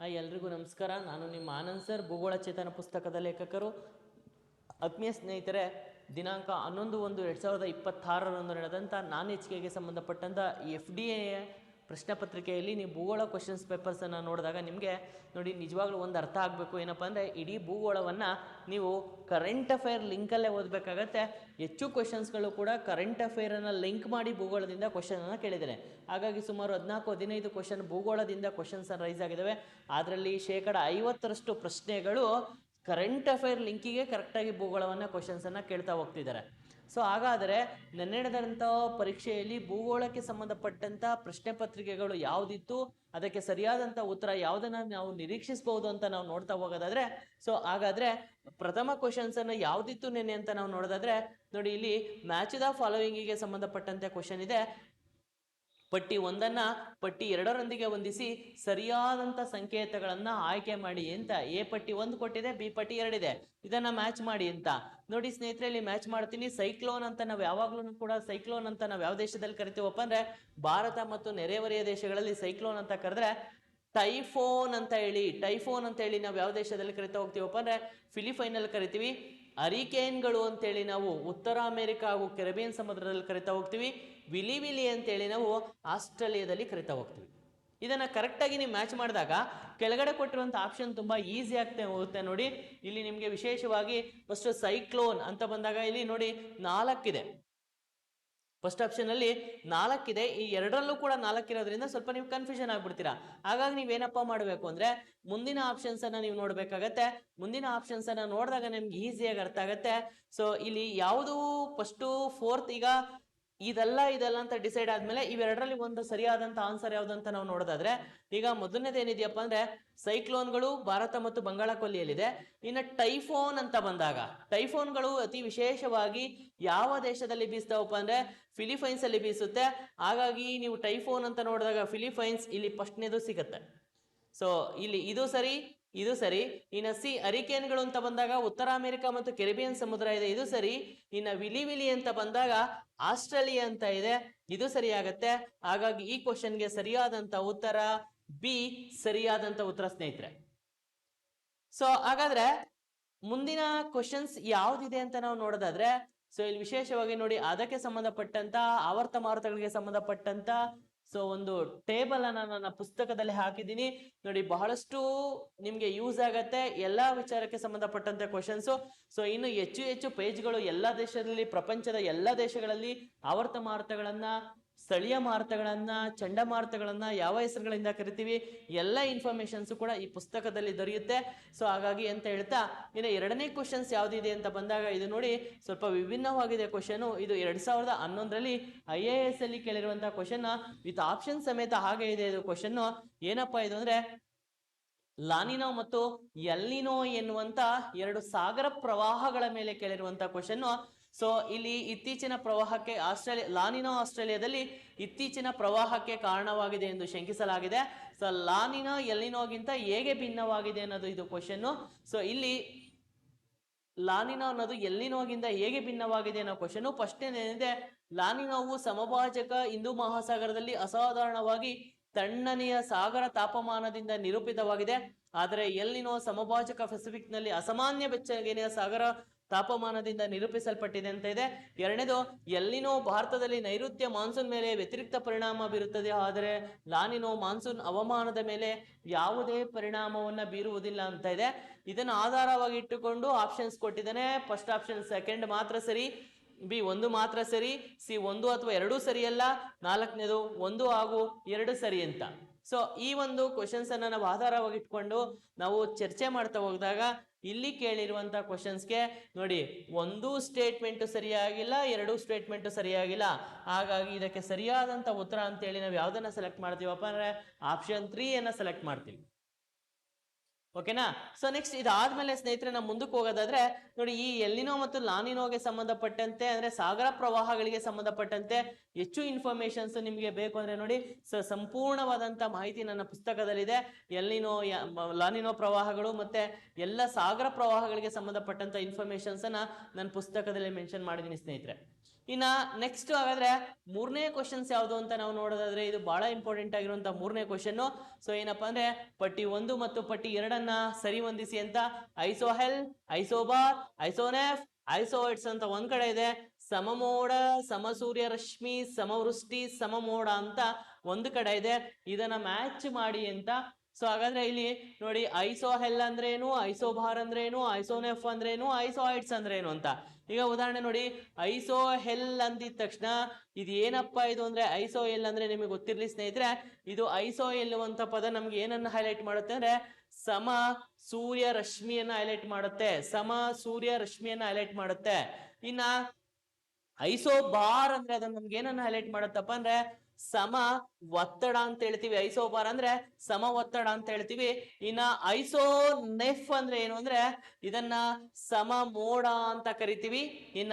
ಎಲ್ರಿಗೂ ನಮಸ್ಕಾರ. ನಾನು ನಿಮ್ಮ ಆನಂದ್ ಸರ್, ಭೂಗೋಳ ಚೇತನ ಪುಸ್ತಕದ ಲೇಖಕರು. ಆತ್ಮೀಯ ಸ್ನೇಹಿತರೆ, ದಿನಾಂಕ ಹನ್ನೊಂದು ಒಂದು ಎರಡು ಸಾವಿರದ ಇಪ್ಪತ್ತಾರರಂದು ನಡೆದಂಥ ನಾನ್ ಎಚ್ ಕೆಗೆ ಸಂಬಂಧಪಟ್ಟಂಥ ಎಫ್ ಡಿ ಎ ಪ್ರಶ್ನೆ ಪತ್ರಿಕೆಯಲ್ಲಿ ನೀವು ಭೂಗೋಳ ಕ್ವಶನ್ಸ್ ಪೇಪರ್ಸನ್ನು ನೋಡಿದಾಗ ನಿಮಗೆ ನೋಡಿ ನಿಜವಾಗ್ಲೂ ಒಂದು ಅರ್ಥ ಆಗಬೇಕು. ಏನಪ್ಪ ಅಂದರೆ ಇಡೀ ಭೂಗೋಳವನ್ನು ನೀವು ಕರೆಂಟ್ ಅಫೇರ್ ಲಿಂಕಲ್ಲೇ ಓದಬೇಕಾಗತ್ತೆ. ಹೆಚ್ಚು ಕ್ವಶನ್ಸ್ಗಳು ಕೂಡ ಕರೆಂಟ್ ಅಫೇರನ್ನು ಲಿಂಕ್ ಮಾಡಿ ಭೂಗೋಳದಿಂದ ಕ್ವಶನನ್ನು ಕೇಳಿದ್ದಾರೆ ಹಾಗಾಗಿ ಸುಮಾರು ಹದಿನಾಲ್ಕು, ಹದಿನೈದು ಕ್ವಶನ್ ಭೂಗೋಳದಿಂದ ಕ್ವಶನ್ಸ್ ರೈಸ್ ಆಗಿದ್ದಾವೆ ಅದರಲ್ಲಿ ಶೇಕಡ ಐವತ್ತರಷ್ಟು ಪ್ರಶ್ನೆಗಳು ಕರೆಂಟ್ ಅಫೇರ್ ಲಿಂಕಿಗೆ ಕರೆಕ್ಟಾಗಿ ಭೂಗೋಳವನ್ನು ಕ್ವಶನ್ಸನ್ನು ಕೇಳ್ತಾ ಹೋಗ್ತಿದ್ದಾರೆ. ಸೊ ಹಾಗಾದರೆ ನೆನ್ನೆ ನಡೆದಂಥ ಪರೀಕ್ಷೆಯಲ್ಲಿ ಭೂಗೋಳಕ್ಕೆ ಸಂಬಂಧಪಟ್ಟಂಥ ಪ್ರಶ್ನೆ ಪತ್ರಿಕೆಗಳು ಯಾವುದಿತ್ತು? ಅದಕ್ಕೆ ಸರಿಯಾದಂಥ ಉತ್ತರ ಯಾವುದನ್ನು ನಾವು ನಿರೀಕ್ಷಿಸಬಹುದು ಅಂತ ನಾವು ನೋಡ್ತಾ ಹೋಗೋದಾದ್ರೆ ಸೊ ಹಾಗಾದ್ರೆ ಪ್ರಥಮ ಕ್ವಶನ್ಸ್ ಅನ್ನು ಯಾವುದಿತ್ತು ನೆನ್ನೆ ಅಂತ ನಾವು ನೋಡೋದಾದ್ರೆ, ನೋಡಿ ಇಲ್ಲಿ ಮ್ಯಾಚ್ ದ ಫಾಲೋವಿಂಗಿಗೆ ಸಂಬಂಧಪಟ್ಟಂತೆ ಕ್ವಶನ್ ಇದೆ. ಪಟ್ಟಿ ಒಂದನ್ನ ಪಟ್ಟಿ ಎರಡರೊಂದಿಗೆ ಹೊಂದಿಸಿ ಸರಿಯಾದಂತ ಸಂಕೇತಗಳನ್ನ ಆಯ್ಕೆ ಮಾಡಿ ಅಂತ. ಎ ಪಟ್ಟಿ ಒಂದು ಕೊಟ್ಟಿದೆ, ಬಿ ಪಟ್ಟಿ ಎರಡಿದೆ. ಇದನ್ನ ಮ್ಯಾಚ್ ಮಾಡಿ ಅಂತ. ನೋಡಿ ಸ್ನೇಹಿತರೆ, ಇಲ್ಲಿ ಮ್ಯಾಚ್ ಮಾಡ್ತೀನಿ. ಸೈಕ್ಲೋನ್ ಅಂತ ನಾವು ಯಾವಾಗ್ಲೂ ಕೂಡ ಸೈಕ್ಲೋನ್ ಅಂತ ನಾವು ಯಾವ ದೇಶದಲ್ಲಿ ಕರಿತೀವಪ್ಪ ಅಂದ್ರೆ, ಭಾರತ ಮತ್ತು ನೆರೆಹೊರೆಯ ದೇಶಗಳಲ್ಲಿ ಸೈಕ್ಲೋನ್ ಅಂತ ಕರೆದ್ರೆ ಟೈಫೋನ್ ಅಂತ ಹೇಳಿ ಟೈಫೋನ್ ಅಂತ ಹೇಳಿ ನಾವು ಯಾವ ದೇಶದಲ್ಲಿ ಕರಿತಾ ಹೋಗ್ತೀವಪ್ಪ ಅಂದ್ರೆ ಫಿಲಿಪೈನಲ್ಲಿ ಕರಿತೀವಿ. ಅರಿಕೇನ್ಗಳು ಅಂತೇಳಿ ನಾವು ಉತ್ತರ ಅಮೆರಿಕ ಹಾಗೂ ಕೆರಬಿಯನ್ ಸಮುದ್ರದಲ್ಲಿ ಕರಿತಾ ಹೋಗ್ತೀವಿ. ವಿಲಿ ವಿಲಿ ಅಂತೇಳಿ ನಾವು ಆಸ್ಟ್ರೇಲಿಯಾದಲ್ಲಿ ಕರಿತಾ ಹೋಗ್ತೀವಿ. ಇದನ್ನ ಕರೆಕ್ಟಾಗಿ ನೀವು ಮ್ಯಾಚ್ ಮಾಡಿದಾಗ ಕೆಳಗಡೆ ಕೊಟ್ಟಿರುವಂಥ ಆಪ್ಷನ್ ತುಂಬ ಈಸಿ ಆಗ್ತಾ ಹೋಗುತ್ತೆ ನೋಡಿ. ಇಲ್ಲಿ ನಿಮಗೆ ವಿಶೇಷವಾಗಿ ಫಸ್ಟ್ ಸೈಕ್ಲೋನ್ ಅಂತ ಬಂದಾಗ ಇಲ್ಲಿ ನೋಡಿ ನಾಲ್ಕಿದೆ. ಫಸ್ಟ್ ಆಪ್ಷನ್ ಅಲ್ಲಿ ನಾಲ್ಕಿದೆ. ಈ ಎರಡರಲ್ಲೂ ಕೂಡ ನಾಲ್ಕಿರೋದ್ರಿಂದ ಸ್ವಲ್ಪ ನೀವು ಕನ್ಫ್ಯೂಷನ್ ಆಗ್ಬಿಡ್ತೀರಾ. ಹಾಗಾಗಿ ನೀವೇನಪ್ಪ ಮಾಡಬೇಕು ಅಂದ್ರೆ ಮುಂದಿನ ಆಪ್ಷನ್ಸ್ ಅನ್ನ ನೀವು ನೋಡ್ಬೇಕಾಗತ್ತೆ. ಮುಂದಿನ ಆಪ್ಷನ್ಸ್ ಅನ್ನ ನೋಡಿದಾಗ ನಿಮ್ಗೆ ಈಸಿಯಾಗಿ ಅರ್ಥ ಆಗತ್ತೆ. ಸೊ ಇಲ್ಲಿ ಯಾವುದು ಫಸ್ಟು ಫೋರ್ತ್ ಈಗ ಇದೆಲ್ಲ ಇದೆಲ್ಲ ಅಂತ ಡಿಸೈಡ್ ಆದ್ಮೇಲೆ ಇವೆರಡರಲ್ಲಿ ಒಂದು ಸರಿಯಾದಂತ ಆನ್ಸರ್ ಯಾವ್ದು ಅಂತ ನಾವು ನೋಡೋದಾದ್ರೆ, ಈಗ ಮೊದಲನೇದು ಏನಿದೆಯಪ್ಪ ಅಂದ್ರೆ ಸೈಕ್ಲೋನ್ಗಳು ಭಾರತ ಮತ್ತು ಬಂಗಾಳ ಕೊಲ್ಲಿಯಲ್ಲಿದೆ ಇನ್ನು ಟೈಫೋನ್ ಅಂತ ಬಂದಾಗ ಟೈಫೋನ್ಗಳು ಅತಿ ವಿಶೇಷವಾಗಿ ಯಾವ ದೇಶದಲ್ಲಿ ಬೀಸ್ತಾವಪ್ಪ ಅಂದ್ರೆ ಫಿಲಿಪೈನ್ಸ್ ಅಲ್ಲಿ ಬೀಸುತ್ತೆ. ಹಾಗಾಗಿ ನೀವು ಟೈಫೋನ್ ಅಂತ ನೋಡಿದಾಗ ಫಿಲಿಪೈನ್ಸ್ ಇಲ್ಲಿ ಫಸ್ಟ್ನೇದು ಸಿಗತ್ತೆ. ಸೊ ಇಲ್ಲಿ ಇದು ಸರಿ ಇದು ಸರಿ. ಇನ್ನು ಸಿ ಅರಿಕೇನ್ಗಳು ಅಂತ ಬಂದಾಗ ಉತ್ತರ ಅಮೆರಿಕ ಮತ್ತು ಕೆರಿಬಿಯನ್ ಸಮುದ್ರ ಇದೆ. ಇದು ಸರಿ. ಇನ್ನು ವಿಲಿ ವಿಲಿ ಅಂತ ಬಂದಾಗ ಆಸ್ಟ್ರೇಲಿಯಾ ಅಂತ ಇದೆ. ಇದು ಸರಿಯಾಗತ್ತೆ. ಹಾಗಾಗಿ ಈ ಕ್ವಶನ್ಗೆ ಸರಿಯಾದಂತ ಉತ್ತರ, ಬಿ ಸರಿಯಾದಂತ ಉತ್ತರ ಸ್ನೇಹಿತರೆ. ಸೊ ಹಾಗಾದ್ರೆ ಮುಂದಿನ ಕ್ವಶನ್ಸ್ ಯಾವ್ದಿದೆ ಅಂತ ನಾವು ನೋಡೋದಾದ್ರೆ ಸೊ ಇಲ್ಲಿ ವಿಶೇಷವಾಗಿ ನೋಡಿ ಅದಕ್ಕೆ ಸಂಬಂಧಪಟ್ಟಂತ, ಆವರ್ತ ಮಾರುತಗಳಿಗೆ ಸಂಬಂಧಪಟ್ಟಂತ ಸೊ ಒಂದು ಟೇಬಲ್ ಅನ್ನ ನನ್ನ ಪುಸ್ತಕದಲ್ಲಿ ಹಾಕಿದ್ದೀನಿ. ನೋಡಿ, ಬಹಳಷ್ಟು ನಿಮ್ಗೆ ಯೂಸ್ ಆಗತ್ತೆ. ಎಲ್ಲಾ ವಿಚಾರಕ್ಕೆ ಸಂಬಂಧಪಟ್ಟಂತೆ ಕ್ವಶನ್ಸ್ ಸೊ ಇನ್ನು ಹೆಚ್ಚು ಹೆಚ್ಚು ಪೇಜ್ಗಳು ಎಲ್ಲಾ ದೇಶದಲ್ಲಿ, ಪ್ರಪಂಚದ ಎಲ್ಲಾ ದೇಶಗಳಲ್ಲಿ ಆವರ್ತ ಮಾರುತಗಳನ್ನ ಸ್ಥಳೀಯ ಮಾರುತಗಳನ್ನ ಚಂಡಮಾರುತಗಳನ್ನ ಯಾವ ಹೆಸರುಗಳಿಂದ ಕರಿತೀವಿ ಎಲ್ಲ ಇನ್ಫಾರ್ಮೇಶನ್ಸ್ ಕೂಡ ಈ ಪುಸ್ತಕದಲ್ಲಿ ದೊರೆಯುತ್ತೆ. ಸೊ ಹಾಗಾಗಿ ಅಂತ ಹೇಳ್ತಾ, ಇನ್ನು ಎರಡನೇ ಕ್ವಶನ್ಸ್ ಯಾವ್ದಿದೆ ಅಂತ ಬಂದಾಗ ಇದು ನೋಡಿ, ಸ್ವಲ್ಪ ವಿಭಿನ್ನವಾಗಿದೆ ಕ್ವಶನ್ ಇದು ಎರಡ್ ಸಾವಿರದ ಹನ್ನೊಂದರಲ್ಲಿ ಐ ಎ ಎಸ್ ಅಲ್ಲಿ ಕೇಳಿರುವಂತಹ ಕ್ವಶನ್ ವಿತ್ ಆಪ್ಷನ್ ಸಮೇತ ಹಾಗೆ ಇದೆ ಇದು ಕ್ವಶನ್ ಏನಪ್ಪಾ ಇದು ಅಂದ್ರೆ, ಲಾನಿನೋ ಮತ್ತು ಎಲ್ಲಿನೋ ಎನ್ನುವಂತ ಎರಡು ಸಾಗರ ಪ್ರವಾಹಗಳ ಮೇಲೆ ಕೇಳಿರುವಂತಹ ಕ್ವಶನ್ ಸೊ ಇಲ್ಲಿ ಇತ್ತೀಚಿನ ಪ್ರವಾಹಕ್ಕೆ ಆಸ್ಟ್ರೇಲಿಯಾ ಲಾನಿನೋ ಆಸ್ಟ್ರೇಲಿಯಾದಲ್ಲಿ ಇತ್ತೀಚಿನ ಪ್ರವಾಹಕ್ಕೆ ಕಾರಣವಾಗಿದೆ ಎಂದು ಶಂಕಿಸಲಾಗಿದೆ. ಸೊ ಲಾನಿನೋ ಎಲ್ಲಿನೋಗಿಂತ ಹೇಗೆ ಭಿನ್ನವಾಗಿದೆ ಅನ್ನೋದು ಇದು ಕ್ವಶನ್ ಸೊ ಇಲ್ಲಿ ಲಾನಿನೋ ಅನ್ನೋದು ಎಲ್ಲಿನೋಗಿಂದ ಹೇಗೆ ಭಿನ್ನವಾಗಿದೆ ಅನ್ನೋ ಕ್ವಶನ್ ಫಸ್ಟ್ ಏನಿದೆ ಲಾನಿನೋವು ಸಮಭಾಜಕ ಹಿಂದೂ ಮಹಾಸಾಗರದಲ್ಲಿ ಅಸಾಧಾರಣವಾಗಿ ತಣ್ಣನೆಯ ಸಾಗರ ತಾಪಮಾನದಿಂದ ನಿರೂಪಿತವಾಗಿದೆ. ಆದರೆ ಎಲ್ಲಿನೋ ಸಮಭಾಜಕ ಪೆಸಿಫಿಕ್ನಲ್ಲಿ ಅಸಾಮಾನ್ಯ ಬೆಚ್ಚಗಿನ ಸಾಗರ ತಾಪಮಾನದಿಂದ ನಿರೂಪಿಸಲ್ಪಟ್ಟಿದೆ ಅಂತ ಇದೆ. ಎರಡನೇದು, ಎಲ್ಲಿನೋ ಭಾರತದಲ್ಲಿ ನೈಋತ್ಯ ಮಾನ್ಸೂನ್ ಮೇಲೆ ವ್ಯತಿರಿಕ್ತ ಪರಿಣಾಮ ಬೀರುತ್ತದೆ. ಆದರೆ, ಲಾನಿನೋ ಮಾನ್ಸೂನ್ ಹವಾಮಾನದ ಮೇಲೆ ಯಾವುದೇ ಪರಿಣಾಮವನ್ನ ಬೀರುವುದಿಲ್ಲ ಅಂತ ಇದೆ. ಇದನ್ನು ಆಧಾರವಾಗಿ ಇಟ್ಟುಕೊಂಡು ಆಪ್ಷನ್ಸ್ ಕೊಟ್ಟಿದ್ದಾನೆ. ಫಸ್ಟ್ ಆಪ್ಷನ್ ಸೆಕೆಂಡ್ ಮಾತ್ರ ಸರಿ. ಬಿ ಒಂದು ಮಾತ್ರ ಸರಿ. ಸಿ ಒಂದು ಅಥವಾ ಎರಡೂ ಸರಿಯಲ್ಲ. ನಾಲ್ಕನೇದು, ಒಂದು ಹಾಗೂ ಎರಡು ಸರಿ ಅಂತ. ಸೊ ಈ ಒಂದು ಕ್ವಶನ್ಸ್ ಅನ್ನ ನಾವು ಆಧಾರವಾಗಿ ಇಟ್ಕೊಂಡು ನಾವು ಚರ್ಚೆ ಮಾಡ್ತಾ ಹೋದಾಗ ಇಲ್ಲಿ ಕೇಳಿರುವಂತ ಕ್ವಶನ್ಸ್ಗೆ ನೋಡಿ, ಒಂದು ಸ್ಟೇಟ್ಮೆಂಟ್ ಸರಿಯಾಗಿಲ್ಲ, ಎರಡು ಸ್ಟೇಟ್ಮೆಂಟ್ ಸರಿಯಾಗಿಲ್ಲ. ಹಾಗಾಗಿ ಇದಕ್ಕೆ ಸರಿಯಾದಂತ ಉತ್ತರ ಅಂತೇಳಿ ನಾವು ಯಾವ್ದನ್ನ ಸೆಲೆಕ್ಟ್ ಮಾಡ್ತೀವಪ್ಪ ಅಂದ್ರೆ ಆಪ್ಷನ್ ತ್ರೀ ಅನ್ನ ಸೆಲೆಕ್ಟ್ ಮಾಡ್ತೀವಿ. ಓಕೆನಾ ಸೊ ನೆಕ್ಸ್ಟ್ ಇದಾದ್ಮೇಲೆ ಸ್ನೇಹಿತರೆ ನಾವು ಮುಂದಕ್ಕೆ ಹೋಗೋದಾದ್ರೆ, ನೋಡಿ ಈ ಎಲ್ಲಿನೋ ಮತ್ತು ಲಾನಿನೋಗೆ ಸಂಬಂಧಪಟ್ಟಂತೆ, ಅಂದ್ರೆ ಸಾಗರ ಪ್ರವಾಹಗಳಿಗೆ ಸಂಬಂಧಪಟ್ಟಂತೆ ಹೆಚ್ಚು ಇನ್ಫಾರ್ಮೇಶನ್ಸ್ ನಿಮಗೆ ಬೇಕು ಅಂದ್ರೆ ನೋಡಿ, ಸೊ ಸಂಪೂರ್ಣವಾದಂತ ಮಾಹಿತಿ ನನ್ನ ಪುಸ್ತಕದಲ್ಲಿದೆ. ಎಲ್ಲಿನೋ ಲಾನಿನೋ ಪ್ರವಾಹಗಳು ಮತ್ತೆ ಎಲ್ಲ ಸಾಗರ ಪ್ರವಾಹಗಳಿಗೆ ಸಂಬಂಧಪಟ್ಟಂತ ಇನ್ಫಾರ್ಮೇಶನ್ಸ್ ಅನ್ನ ನನ್ನ ಪುಸ್ತಕದಲ್ಲಿ ಮೆನ್ಷನ್ ಮಾಡಿದ್ದೀನಿ ಸ್ನೇಹಿತರೆ. ಇನ್ನ ನೆಕ್ಸ್ಟ್ ಹಾಗಾದ್ರೆ ಮೂರನೇ ಕ್ವಶನ್ಸ್ ಯಾವುದು ಅಂತ ನಾವು ನೋಡೋದಾದ್ರೆ ಇದು ಬಹಳ ಇಂಪಾರ್ಟೆಂಟ್ ಆಗಿರುವಂತಹ ಮೂರನೇ ಕ್ವಶನ್ ಸೊ ಏನಪ್ಪಾ ಅಂದ್ರೆ ಪಟ್ಟಿ ಒಂದು ಮತ್ತು ಪಟ್ಟಿ ಎರಡನ್ನ ಸರಿ ಹೊಂದಿಸಿ ಅಂತ ಐಸೋಹೆಲ್, ಐಸೋಬಾರ್, ಐಸೋನೆಫ್ ಐಸೋಹೈಟ್ಸ್ ಅಂತ ಒಂದ್ ಕಡೆ ಇದೆ. ಸಮಮೋಡ, ಸಮಸೂರ್ಯ ರಶ್ಮಿ, ಸಮವೃಷ್ಟಿ, ಸಮಮೋಡ ಅಂತ ಒಂದು ಕಡೆ ಇದೆ. ಇದನ್ನ ಮ್ಯಾಚ್ ಮಾಡಿ ಅಂತ. ಸೊ ಹಾಗಾದ್ರೆ ಇಲ್ಲಿ ನೋಡಿ ಐಸೋಹೆಲ್ ಏನು ಐಸೋಬಾರ್ ಅಂದ್ರೇನು, ಐಸೋನೆಫ್ ಅಂದ್ರೇನು ಅಂದ್ರೆ ಅಂದ್ರೇನು ಅಂತ. ಈಗ ಉದಾಹರಣೆ ನೋಡಿ, ಐಸೋ ಹೆಲ್ ಅಂದಿದ ತಕ್ಷಣ ಇದು ಏನಪ್ಪ ಇದು ಅಂದ್ರೆ, ಐಸೋ ಎಲ್ ಅಂದ್ರೆ ನಿಮಗೆ ಗೊತ್ತಿರಲಿ ಸ್ನೇಹಿತರೆ, ಇದು ಐಸೋ ಎನ್ನುವಂತ ಪದ ನಮ್ಗೆ ಏನನ್ನ ಹೈಲೈಟ್ ಮಾಡುತ್ತೆ ಅಂದ್ರೆ, ಸಮ ಸೂರ್ಯ ರಶ್ಮಿಯನ್ನ ಹೈಲೈಟ್ ಮಾಡುತ್ತೆ, ಸಮ ಸೂರ್ಯ ರಶ್ಮಿಯನ್ನ ಹೈಲೈಟ್ ಮಾಡುತ್ತೆ. ಇನ್ನ ಐಸೋ ಬಾರ್ ಅಂದ್ರೆ ಅದನ್ನ ನಮ್ಗೆ ಏನನ್ನ ಹೈಲೈಟ್ ಮಾಡುತ್ತಪ್ಪ ಅಂದ್ರೆ ಸಮ ಒತ್ತಡ ಅಂತ ಹೇಳ್ತೀವಿ ಐಸೋ ಬಾರ್ ಅಂದ್ರೆ ಸಮ ಒತ್ತಡ ಅಂತ ಹೇಳ್ತೀವಿ. ಇನ್ನ ಐಸೋ ನೆಫ್ ಅಂದ್ರೆ ಏನು ಅಂದ್ರೆ ಇದನ್ನ ಸಮ ಮೋಡ ಅಂತ ಕರಿತೀವಿ. ಇನ್ನ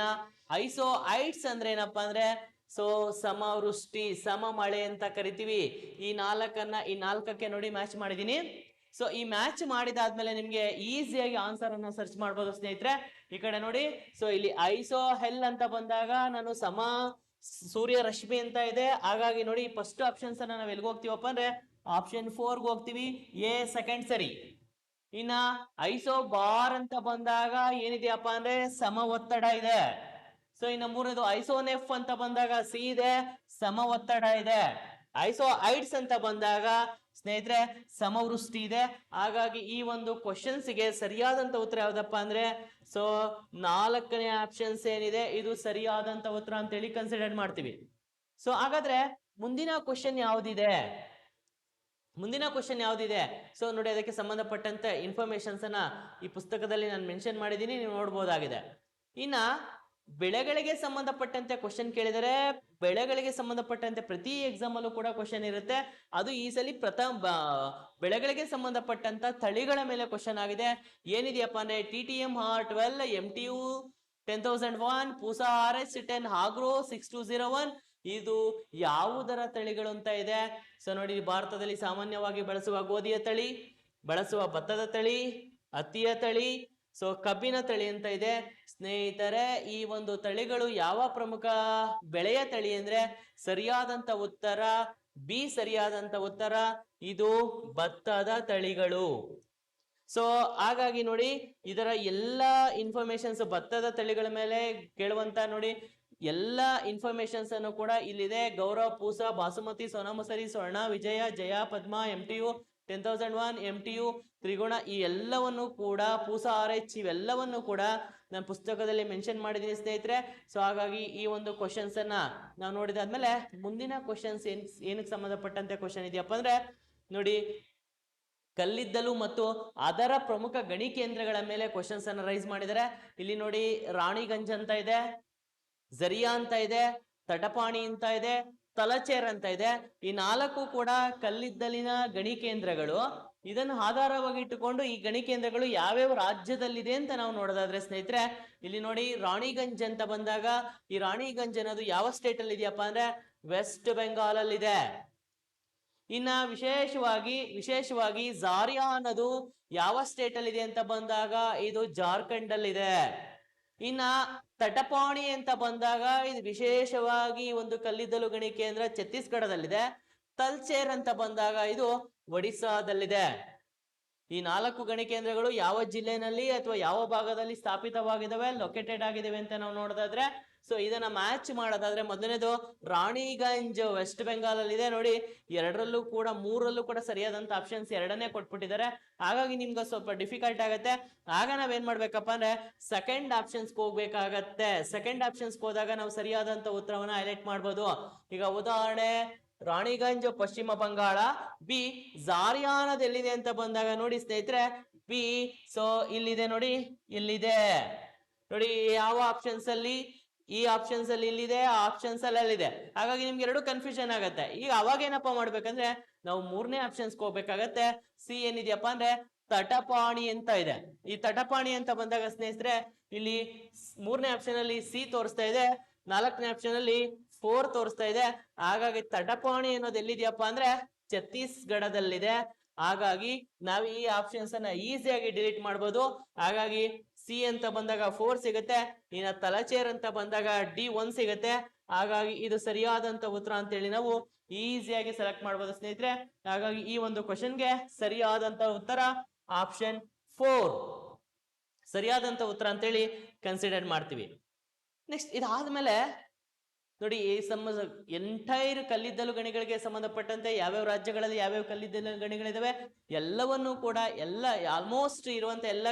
ಐಸೋ ಐಟ್ಸ್ ಅಂದ್ರೆ ಏನಪ್ಪಾ ಅಂದ್ರೆ ಸೊ ಸಮವೃಷ್ಟಿ ಸಮ ಮಳೆ ಅಂತ ಕರಿತೀವಿ. ಈ ನಾಲ್ಕನ್ನ, ಈ ನಾಲ್ಕಕ್ಕೆ ನೋಡಿ ಮ್ಯಾಚ್ ಮಾಡಿದೀನಿ. ಸೊ ಈ ಮ್ಯಾಚ್ ಮಾಡಿದಾದ್ಮೇಲೆ ನಿಮ್ಗೆ ಈಸಿಯಾಗಿ ಆನ್ಸರ್ ಅನ್ನ ಸರ್ಚ್ ಮಾಡ್ಬೋದು ಸ್ನೇಹಿತರೆ. ಈ ಕಡೆ ನೋಡಿ. ಸೊ ಇಲ್ಲಿ ಐಸೋ ಹೆಲ್ ಅಂತ ಬಂದಾಗ ನಾನು ಸಮ ಸೂರ್ಯ ರಶ್ಮಿ ಅಂತ ಇದೆ. ಹಾಗಾಗಿ ನೋಡಿ ಫಸ್ಟ್ ಆಪ್ಷನ್ಸ್ ಅನ್ನ ನಾವು ಎಲ್ಲಿಗೆ ಹೋಗ್ತೀವಪ್ಪ ಅಂದ್ರೆ ಆಪ್ಷನ್ ಫೋರ್ಗೆ ಹೋಗ್ತೀವಿ. ಎ ಸೆಕೆಂಡ್ ಸರಿ. ಇನ್ನ ಐಸೋ ಬಾರ್ ಅಂತ ಬಂದಾಗ ಏನಿದೆಯಪ್ಪ ಅಂದ್ರೆ ಸಮ ಒತ್ತಡ ಇದೆ. ಸೊ ಇನ್ನು ಮೂರನೇದು ಐಸೋನೆಫ್ ಅಂತ ಬಂದಾಗ ಸಿ ಇದೆ. ಸಮ ಒತ್ತಡ ಇದೆ. ಐಸೋ ಐಡ್ಸ್ ಅಂತ ಬಂದಾಗ, ಸ್ನೇಹಿತರೆ ಸಮವೃಷ್ಟಿ ಇದೆ ಹಾಗಾಗಿ ಈ ಒಂದು ಕ್ವಶನ್ಸ್ಗೆ ಸರಿಯಾದಂತ ಉತ್ತರ ಯಾವ್ದಪ್ಪ ಅಂದ್ರೆ ಸೊ ನಾಲ್ಕನೇ ಆಪ್ಷನ್ಸ್ ಏನಿದೆ, ಇದು ಸರಿಯಾದಂತ ಉತ್ತರ ಅಂತ ಹೇಳಿ ಕನ್ಸಿಡರ್ ಮಾಡ್ತೀವಿ. ಸೊ ಹಾಗಾದ್ರೆ, ಮುಂದಿನ ಕ್ವಶನ್ ಯಾವ್ದಿದೆ? ಮುಂದಿನ ಕ್ವಶನ್ ಯಾವ್ದಿದೆ? ಸೊ ನೋಡಿ, ಅದಕ್ಕೆ ಸಂಬಂಧಪಟ್ಟಂತೆ ಇನ್ಫಾರ್ಮೇಶನ್ಸ್ ಅನ್ನ ಈ ಪುಸ್ತಕದಲ್ಲಿ ನಾನು ಮೆನ್ಷನ್ ಮಾಡಿದ್ದೀನಿ, ನೀವು ನೋಡ್ಬೋದಾಗಿದೆ. ಇನ್ನ, ಬೆಳೆಗಳಿಗೆ ಸಂಬಂಧಪಟ್ಟಂತೆ ಕ್ವಶನ್ ಕೇಳಿದರೆ ಬೆಳೆಗಳಿಗೆ ಸಂಬಂಧಪಟ್ಟಂತೆ ಪ್ರತಿ ಎಕ್ಸಾಮ್ ಅಲ್ಲೂ ಕೂಡ ಕ್ವಶನ್ ಇರುತ್ತೆ. ಅದು ಈ ಸಲ ಪ್ರಥಮ ಬೆಳೆಗಳಿಗೆ ಸಂಬಂಧಪಟ್ಟಂತ ತಳಿಗಳ ಮೇಲೆ ಕ್ವಶನ್ ಆಗಿದೆ. ಏನಿದೆಯಪ್ಪ ಅಂದ್ರೆ T T M R twelve M T U ten thousand one Pusa R S ten agro six two zero one ಇದು ಯಾವುದರ ತಳಿಗಳು ಅಂತ ಇದೆ? ಸೊ ನೋಡಿ, ಭಾರತದಲ್ಲಿ ಸಾಮಾನ್ಯವಾಗಿ ಬಳಸುವ ಗೋಧಿಯ ತಳಿ, ಬಳಸುವ ಭತ್ತದ ತಳಿ ಹತ್ತಿಯ ತಳಿ ಸೊ ಕಬ್ಬಿನ ತಳಿ ಅಂತ ಇದೆ. ಸ್ನೇಹಿತರೆ, ಈ ಒಂದು ತಳಿಗಳು ಯಾವ ಪ್ರಮುಖ ಬೆಳೆಯ ತಳಿ ಅಂದ್ರೆ ಸರಿಯಾದಂತ ಉತ್ತರ, ಬಿ ಸರಿಯಾದಂತ ಉತ್ತರ, ಇದು ಭತ್ತದ ತಳಿಗಳು. ಸೊ ಹಾಗಾಗಿ ನೋಡಿ, ಇದರ ಎಲ್ಲ ಇನ್ಫಾರ್ಮೇಶನ್ಸ್ ಭತ್ತದ ತಳಿಗಳ ಮೇಲೆ ಕೇಳುವಂತ ನೋಡಿ, ಎಲ್ಲ ಇನ್ಫಾರ್ಮೇಶನ್ಸ್ ಅನ್ನು ಕೂಡ ಇಲ್ಲಿದೆ. Gaurav Pusa, basmati, Sonamasuri, Swarna, Vijaya, Jaya, Padma M T U ten thousand one M T U Triguna ಈ ಎಲ್ಲವನ್ನು ಕೂಡ ಪೂಸ ಆರ್ ಎಚ್ ಇವೆಲ್ಲವನ್ನು ಕೂಡ ನಾನು ಪುಸ್ತಕದಲ್ಲಿ ಮೆನ್ಷನ್ ಮಾಡಿದ್ದೀನಿ ಸ್ನೇಹಿತರೆ. ಸೊ ಹಾಗಾಗಿ ಈ ಒಂದು ಕ್ವಶನ್ಸ್ ಅನ್ನ ನಾವು ನೋಡಿದಾದ್ಮೇಲೆ ಮುಂದಿನ ಕ್ವಶನ್ಸ್ ಏನ್ ಏನಕ್ಕೆ ಸಂಬಂಧಪಟ್ಟಂತೆ ಕ್ವಶನ್ ಇದೆಯಪ್ಪ ಅಂದ್ರೆ, ನೋಡಿ, ಕಲ್ಲಿದ್ದಲು ಮತ್ತು ಅದರ ಪ್ರಮುಖ ಗಣಿ ಕೇಂದ್ರಗಳ ಮೇಲೆ ಕ್ವಶನ್ಸ್ ಅನ್ನ ರೈಸ್ ಮಾಡಿದ್ದಾರೆ ಇಲ್ಲಿ ನೋಡಿ, ರಾಣಿಗಂಜ್ ಅಂತ ಇದೆ ಝರಿಯಾ ಅಂತ ಇದೆ, ತಟಪಾಣಿ ಅಂತ ಇದೆ, ತಲಚೇರ್ ಅಂತ ಇದೆ. ಈ ನಾಲ್ಕು ಕೂಡ ಕಲ್ಲಿದ್ದಲಿನ ಗಣಿ ಕೇಂದ್ರಗಳು. ಇದನ್ನು ಆಧಾರವಾಗಿ ಇಟ್ಟುಕೊಂಡು ಈ ಗಣಿ ಕೇಂದ್ರಗಳು ಯಾವ್ಯಾವ ರಾಜ್ಯದಲ್ಲಿದೆ ಅಂತ ನಾವು ನೋಡೋದಾದ್ರೆ ಸ್ನೇಹಿತರೆ, ಇಲ್ಲಿ ನೋಡಿ ರಾಣಿಗಂಜ್ ಅಂತ ಬಂದಾಗ ಈ ರಾಣಿಗಂಜ್ ಅನ್ನೋದು ಯಾವ ಸ್ಟೇಟ್ ಅಲ್ಲಿ ಇದೆಯಪ್ಪ ಅಂದ್ರೆ ವೆಸ್ಟ್ ಬೆಂಗಾಲ್ ಅಲ್ಲಿ ಇದೆ ಇನ್ನ ವಿಶೇಷವಾಗಿ ವಿಶೇಷವಾಗಿ ಜಾರಿಯಾ ಅನ್ನೋದು ಯಾವ ಸ್ಟೇಟ್ ಅಲ್ಲಿ ಇದೆ ಅಂತ ಬಂದಾಗ ಇದು ಜಾರ್ಖಂಡ್ ಅಲ್ಲಿ ಇದೆ ಇನ್ನ ತಟಪಾಣಿ ಅಂತ ಬಂದಾಗ ಇದು ವಿಶೇಷವಾಗಿ ಒಂದು ಕಲ್ಲಿದ್ದಲು ಗಣಿ ಕೇಂದ್ರ ಛತ್ತೀಸ್ಗಢದಲ್ಲಿದೆ. ತಲ್ಚೇರ್ ಅಂತ ಬಂದಾಗ ಇದು ಒಡಿಸ್ಸಾದಲ್ಲಿದೆ. ಈ ನಾಲ್ಕು ಗಣಿ ಕೇಂದ್ರಗಳು ಯಾವ ಜಿಲ್ಲೆನಲ್ಲಿ ಅಥವಾ ಯಾವ ಭಾಗದಲ್ಲಿ ಸ್ಥಾಪಿತವಾಗಿದ್ದಾವೆ ಲೊಕೇಟೆಡ್ ಆಗಿದ್ದಾವೆ ಅಂತ ನಾವು ನೋಡೋದಾದ್ರೆ ಸೊ ಇದನ್ನ ಮ್ಯಾಚ್ ಮಾಡೋದಾದ್ರೆ ಮೊದಲನೇದು ರಾಣಿಗಂಜ್ ವೆಸ್ಟ್ ಬೆಂಗಾಲ್ ಅಲ್ಲಿ ಇದೆ ನೋಡಿ, ಎರಡರಲ್ಲೂ ಕೂಡ ಮೂರಲ್ಲೂ ಕೂಡ ಸರಿಯಾದಂತ ಆಪ್ಷನ್ಸ್ ಎರಡನೇ ಕೊಟ್ಬಿಟ್ಟಿದ್ದಾರೆ. ಹಾಗಾಗಿ ನಿಮ್ಗೆ ಸ್ವಲ್ಪ ಡಿಫಿಕಲ್ಟ್ ಆಗುತ್ತೆ. ಆಗ ನಾವೇನ್ ಮಾಡ್ಬೇಕಪ್ಪ ಅಂದ್ರೆ ಸೆಕೆಂಡ್ ಆಪ್ಷನ್ಸ್ ಹೋಗ್ಬೇಕಾಗತ್ತೆ. ಸೆಕೆಂಡ್ ಆಪ್ಷನ್ಸ್ ಹೋದಾಗ ನಾವು ಸರಿಯಾದಂತ ಉತ್ತರವನ್ನ ಹೈಲೈಟ್ ಮಾಡ್ಬೋದು. ಈಗ ಉದಾಹರಣೆ ರಾಣಿಗಂಜ್, ಪಶ್ಚಿಮ ಬಂಗಾಳ, ಬಿ ಜಾರಿಯಾನದ್ ಎಲ್ಲಿದೆ ಅಂತ ಬಂದಾಗ ನೋಡಿ ಸ್ನೇಹಿತರೆ, ಬಿ, ಸೊ ಇಲ್ಲಿದೆ ನೋಡಿ ಇಲ್ಲಿದೆ. ನೋಡಿ, ಯಾವ ಆಪ್ಷನ್ಸ್ ಅಲ್ಲಿ? ಈ ಆಪ್ಷನ್ಸ್ ಅಲ್ಲಿ ಇಲ್ಲಿದೆ ಆಪ್ಷನ್ಸ್ ಅಲ್ಲಿ ಅಲ್ಲಿದೆ. ಹಾಗಾಗಿ ನಿಮ್ಗೆ ಎರಡು ಕನ್ಫ್ಯೂಷನ್ ಆಗುತ್ತೆ. ಈಗ ಅವಾಗ ಏನಪ್ಪ ಮಾಡ್ಬೇಕಂದ್ರೆ, ನಾವು ಮೂರನೇ ಆಪ್ಷನ್ಸ್ ಹೋಗ್ಬೇಕಾಗತ್ತೆ. ಸಿ ಏನಿದೆಯಪ್ಪ ಅಂದ್ರೆ, ತಟಪಾಣಿ ಅಂತ ಇದೆ. ಈ ತಟಪಾಣಿ ಅಂತ ಬಂದಾಗ ಸ್ನೇಹಿತರೆ, ಇಲ್ಲಿ ಮೂರನೇ ಆಪ್ಷನ್ ಅಲ್ಲಿ ಸಿ ತೋರಿಸ್ತಾ ಇದೆ. ನಾಲ್ಕನೇ ಆಪ್ಷನ್ ಅಲ್ಲಿ ಫೋರ್ ತೋರಿಸ್ತಾ ಇದೆ. ಹಾಗಾಗಿ ತಟಪಾಣಿ ಅನ್ನೋದು ಎಲ್ಲಿದೆಯಪ್ಪ ಅಂದ್ರೆ ಛತ್ತೀಸ್ಗಢದಲ್ಲಿದೆ. ಹಾಗಾಗಿ ನಾವು ಈ ಆಪ್ಷನ್ಸ್ ಅನ್ನ ಈಸಿಯಾಗಿ ಡಿಲೀಟ್ ಮಾಡ್ಬೋದು. ಹಾಗಾಗಿ ಸಿ ಅಂತ ಬಂದಾಗ ಫೋರ್ ಸಿಗುತ್ತೆ. ಇನ್ನ ತಲಚೇರ್ ಅಂತ ಬಂದಾಗ ಡಿ ಒನ್ ಸಿಗುತ್ತೆ. ಹಾಗಾಗಿ ಇದು ಸರಿಯಾದಂತ ಉತ್ತರ ಅಂತೇಳಿ ನಾವು ಈಸಿಯಾಗಿ ಸೆಲೆಕ್ಟ್ ಮಾಡ್ಬೋದು ಸ್ನೇಹಿತರೆ. ಹಾಗಾಗಿ ಈ ಒಂದು ಕ್ವಶನ್ಗೆ ಸರಿಯಾದಂತ ಉತ್ತರ ಆಪ್ಷನ್ ಫೋರ್ ಸರಿಯಾದಂತ ಉತ್ತರ ಅಂತೇಳಿ ಕನ್ಸಿಡರ್ ಮಾಡ್ತೀವಿ. ನೆಕ್ಸ್ಟ್ ಇದಾದ್ಮೇಲೆ ನೋಡಿ, ಈ ಸಮ ಎಂಟೈರ್ ಕಲ್ಲಿದ್ದಲು ಗಣಿಗಳಿಗೆ ಸಂಬಂಧಪಟ್ಟಂತೆ ಯಾವ್ಯಾವ ರಾಜ್ಯಗಳಲ್ಲಿ ಯಾವ್ಯಾವ ಕಲ್ಲಿದ್ದಲು ಗಣಿಗಳಿದಾವೆ, ಎಲ್ಲವನ್ನೂ ಕೂಡ ಎಲ್ಲ ಆಲ್ಮೋಸ್ಟ್ ಇರುವಂತ ಎಲ್ಲ